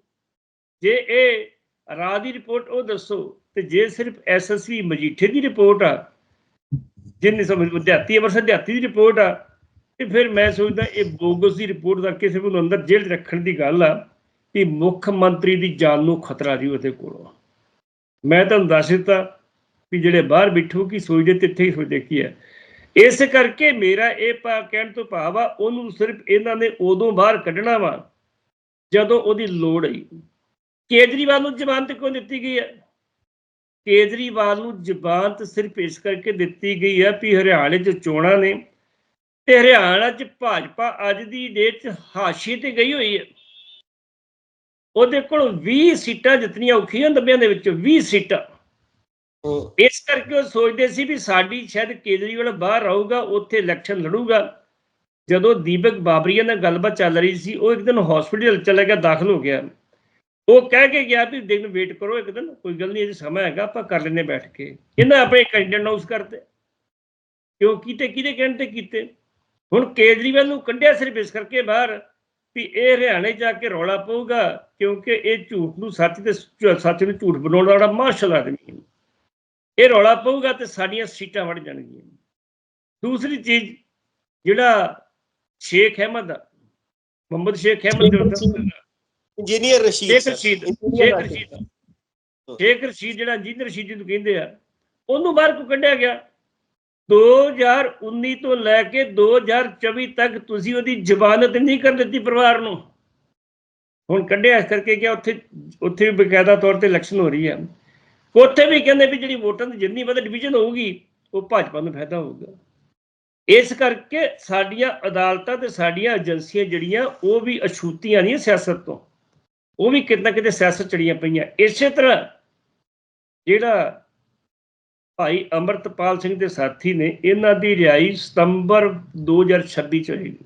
[SPEAKER 2] ਜੇ ਇਹ ਰਾਹ ਦੀ ਰਿਪੋਰਟ ਉਹ ਦੱਸੋ, ਤੇ ਜੇ ਸਿਰਫ ਐਸਐਸਵੀ ਮਜੀਠੇ ਦੀ ਰਿਪੋਰਟ ਆ, ਜਿੰਨੀ ਸਮਝ ਵਿਦਿਆਰਥੀ ਅਮਰ ਵਿਦਿਆਰਥੀ ਦੀ ਰਿਪੋਰਟ ਆ ਤੇ ਫਿਰ ਮੈਂ ਸੋਚਦਾ ਇਹ ਬੋਗਸ ਦੀ ਰਿਪੋਰਟ ਦਾ ਕਿਸੇ ਨੂੰ ਅੰਦਰ ਜੇਲ੍ਹ ਰੱਖਣ ਦੀ ਗੱਲ ਆ ਕਿ ਮੁੱਖ ਮੰਤਰੀ ਦੀ ਜਾਨ ਨੂੰ ਖਤਰਾ ਜੀ ਉਹਦੇ ਕੋਲੋਂ। ਮੈਂ ਤੁਹਾਨੂੰ ਦੱਸ ਦਿੱਤਾ ਵੀ ਜਿਹੜੇ ਬਾਹਰ ਬਿਠੂ ਕੀ ਸੋਚਦੇ ਤੇ ਇੱਥੇ ਹੀ ਸੋਚਦੇ ਕੀ ਹੈ। ਇਸ ਕਰਕੇ ਮੇਰਾ ਇਹ ਭਾ ਕਹਿਣ ਤੋਂ ਭਾਵ ਆ, ਉਹਨੂੰ ਸਿਰਫ ਇਹਨਾਂ ਨੇ ਉਦੋਂ ਬਾਹਰ ਕੱਢਣਾ ਵਾ, ਜਦੋਂ ਉਹਦੀ ਲੋੜ ਆਈ। ਕੇਜਰੀਵਾਲ ਨੂੰ ਜ਼ਮਾਨਤ ਕਿਉਂ ਦਿੱਤੀ ਗਈ ਹੈ ਕੇਜਰੀਵਾਲ ਨੂੰ ਜ਼ਮਾਨਤ ਸਿਰਫ ਇਸ ਕਰਕੇ ਦਿੱਤੀ ਗਈ ਹੈ ਵੀ ਹਰਿਆਣੇ 'ਚ ਚੋਣਾਂ ਨੇ ਤੇ ਹਰਿਆਣਾ 'ਚ ਭਾਜਪਾ ਅੱਜ ਦੀ ਡੇਟ 'ਚ ਹਾਸ਼ੀਏ ਤੇ ਗਈ ਹੋਈ ਹੈ। ਉਹਦੇ ਕੋਲ 20 ਸੀਟਾਂ ਜਿੱਤਣੀਆਂ ਔਖੀਆਂ ਦਬਿਆਂ ਦੇ ਵਿੱਚੋਂ 20 ਸੀਟਾਂ। ਇਸ ਕਰਕੇ ਉਹ ਸੋਚਦੇ ਸੀ ਵੀ ਸਾਡੀ ਸ਼ਾਇਦ ਕੇਜਰੀਵਾਲ ਬਾਹਰ ਰਹੂਗਾ ਉੱਥੇ ਇਲੈਕਸ਼ਨ ਲੜੂਗਾ। ਜਦੋਂ ਦੀਪਕ ਬਾਬਰੀਆ ਨਾਲ ਗੱਲਬਾਤ ਚੱਲ ਰਹੀ ਸੀ ਉਹ ਇੱਕ ਦਿਨ ਹਸਪੀਟਲ ਚਲਾ ਗਿਆ ਦਾਖਲ ਹੋ ਗਿਆ। ਉਹ ਕਹਿ ਕੇ ਗਿਆ ਵੀ ਦਿਨ ਵੇਟ ਕਰੋ ਇੱਕ ਦਿਨ ਕੋਈ ਗੱਲ ਨਹੀਂ ਇਹ ਸਮਾਂ ਹੈਗਾ ਆਪਾਂ ਕਰ ਲੈਨੇ ਬੈਠ ਕੇ। ਇਹਨਾਂ ਆਪਣੇ ਕੈਂਡੀਡੇਟ ਅਨਾਉਂਸ ਕਰਤੇ। ਕਿਉਂ ਕੀਤੇ ਕਿਹਦੇ ਕਹਿਣ ਤੇ ਕੀਤੇ? ਹੁਣ ਕੇਜਰੀਵਾਲ ਨੂੰ ਕੱਢਿਆ ਸਿਰਫ ਇਸ ਕਰਕੇ ਬਾਹਰ ਵੀ ਇਹ ਹਰਿਆਣੇ ਜਾ ਕੇ ਰੌਲਾ ਪਊਗਾ ਕਿਉਂਕਿ ਇਹ ਝੂਠ ਨੂੰ ਸੱਚ ਤੇ ਸੱਚ ਨੂੰ ਝੂਠ ਬਣਾਉਣ ਵਾਲਾ ਮਾਰਸ਼ਲ ਆਦਮੀ ਹੈ। ਇਹ ਰੌਲਾ ਪਊਗਾ ਤੇ ਸਾਡੀਆਂ ਸੀਟਾਂ ਵੜ ਜਾਣਗੀਆਂ। ਦੂਸਰੀ ਚੀਜ਼ ਜਿਹੜਾ ਸ਼ੇਖ ਅਹਿਮਦ ਆ, ਮੁਹੰਮਦ ਸ਼ੇਖ ਅਹਿਮਦ
[SPEAKER 1] ਇੰਜੀਨੀਅਰ ਰਸ਼ੀਦ
[SPEAKER 2] ਸ਼ੇਖ ਰਸ਼ੀਦ ਸ਼ੇਖ ਰਸ਼ੀਦ। ਸ਼ੇਖ ਰਸ਼ੀਦ ਜਿਹੜਾ ਇੰਜੀਨੀਅਰ ਰਸ਼ੀਦ ਨੂੰ ਕਹਿੰਦੇ ਆ ਉਹਨੂੰ ਬਾਹਰ ਕਿਉਂ ਕੱਢਿਆ ਗਿਆ? 2019 ਤੋਂ ਲੈ ਕੇ 2024 ਤੱਕ ਤੁਸੀਂ ਉਹਦੀ ਜ਼ਮਾਨਤ ਨਹੀਂ ਕਰ ਦਿੱਤੀ ਪਰਿਵਾਰ ਨੂੰ। ਹੁਣ ਕੱਢਿਆ ਇਸ ਕਰਕੇ ਕਿ ਉੱਥੇ ਉੱਥੇ ਵੀ ਬਕਾਇਦਾ ਤੌਰ ਤੇ ਇਲੈਕਸ਼ਨ ਹੋ ਰਹੀ ਹੈ। ਉੱਥੇ ਵੀ ਕਹਿੰਦੇ ਵੀ ਜਿਹੜੀ ਵੋਟਾਂ ਦੀ ਜਿੰਨੀ ਵੱਧ ਡਿਵੀਜ਼ਨ ਹੋਊਗੀ, ਉਹ ਭਾਜਪਾ ਨੂੰ ਫਾਇਦਾ ਹੋਊਗਾ। ਇਸ ਕਰਕੇ ਸਾਡੀਆਂ ਅਦਾਲਤਾਂ ਤੇ ਸਾਡੀਆਂ ਏਜੰਸੀਆਂ ਜਿਹੜੀਆਂ, ਉਹ ਵੀ ਅਛੂਤੀਆਂ ਨਹੀਂ ਸਿਆਸਤ ਤੋਂ। ਉਹ ਵੀ ਕਿਤੇ ਨਾ ਕਿਤੇ ਸਿਆਸਤ ਚੜੀਆਂ ਪਈਆਂ। ਇਸੇ ਤਰ੍ਹਾਂ ਜਿਹੜਾ ਭਾਈ ਅਮਰਤਪਾਲ ਸਿੰਘ ਦੇ ਸਾਥੀ ਨੇ ਇਹਨਾਂ ਦੀ ਰਿਹਾਈ ਸਤੰਬਰ 2026 ਚ ਹੋਏਗੀ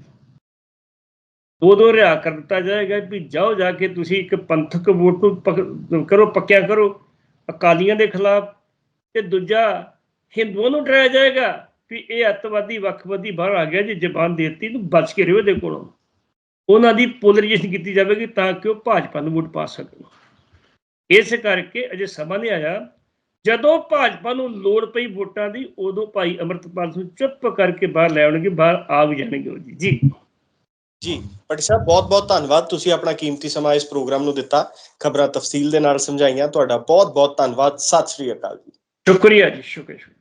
[SPEAKER 2] ਉਦੋਂ ਰਿਹਾ ਕਰ ਦਿੱਤਾ ਜਾਏਗਾ ਵੀ ਜਾਓ ਜਾ ਕੇ ਤੁਸੀਂ ਇੱਕ ਪੰਥਕ ਵੋਟ ਕਰੋ, ਪੱਕਿਆ ਕਰੋ ਅਕਾਲੀਆਂ ਦੇ ਖਿਲਾਫ ਤੇ ਦੂਜਾ ਹਿੰਦੂਆਂ ਨੂੰ ਡਰਾਇਆ ਜਾਏਗਾ ਵੀ ਇਹ ਅੱਤਵਾਦੀ ਵੱਖਵਾਦੀ ਬਾਹਰ ਆ ਗਿਆ ਜੇ, ਜ਼ਬਾਨ ਦੇਤੀ ਨੂੰ ਬਚ ਕੇ ਰਹੋ ਇਹਦੇ ਕੋਲੋਂ। ਉਹਨਾਂ ਦੀ ਪੋਲਰਾਈਜੇਸ਼ਨ ਕੀਤੀ ਜਾਵੇਗੀ ਤਾਂ ਕਿ ਉਹ ਭਾਜਪਾ ਨੂੰ ਵੋਟ ਪਾ ਸਕਣ। ਇਸ ਕਰਕੇ ਅਜੇ ਸਮਾਂ ਨਹੀਂ ਆਇਆ ਜਦੋਂ ਭਾਜਪਾ ਨੂੰ ਲੋੜ ਪਈ ਵੋਟਾਂ ਦੀ ਉਦੋਂ ਭਾਈ ਅਮਰਤਪਾਲ ਸਿੰਘ ਚੁੱਪ ਕਰਕੇ ਬਾਹਰ ਲੈ ਆਉਣਗੇ ਬਾਹਰ ਆ ਵੀ ਜਾਣਗੇ ਜੀ। ਜੀ।
[SPEAKER 1] ਜੀ ਪਟੀ ਸਾਹਿਬ ਬਹੁਤ ਬਹੁਤ ਧੰਨਵਾਦ। ਤੁਸੀਂ ਆਪਣਾ ਕੀਮਤੀ ਸਮਾਂ ਇਸ ਪ੍ਰੋਗਰਾਮ ਨੂੰ ਦਿੱਤਾ। ਖਬਰਾਂ ਤਫਸੀਲ ਦੇ ਨਾਲ ਸਮਝਾਈਆਂ। ਤੁਹਾਡਾ ਬਹੁਤ ਬਹੁਤ ਧੰਨਵਾਦ। ਸਤਿ ਸ੍ਰੀ ਅਕਾਲ ਜੀ।
[SPEAKER 2] ਸ਼ੁਕਰੀਆ ਜੀ ਸ਼ੁਕਰੀਆ।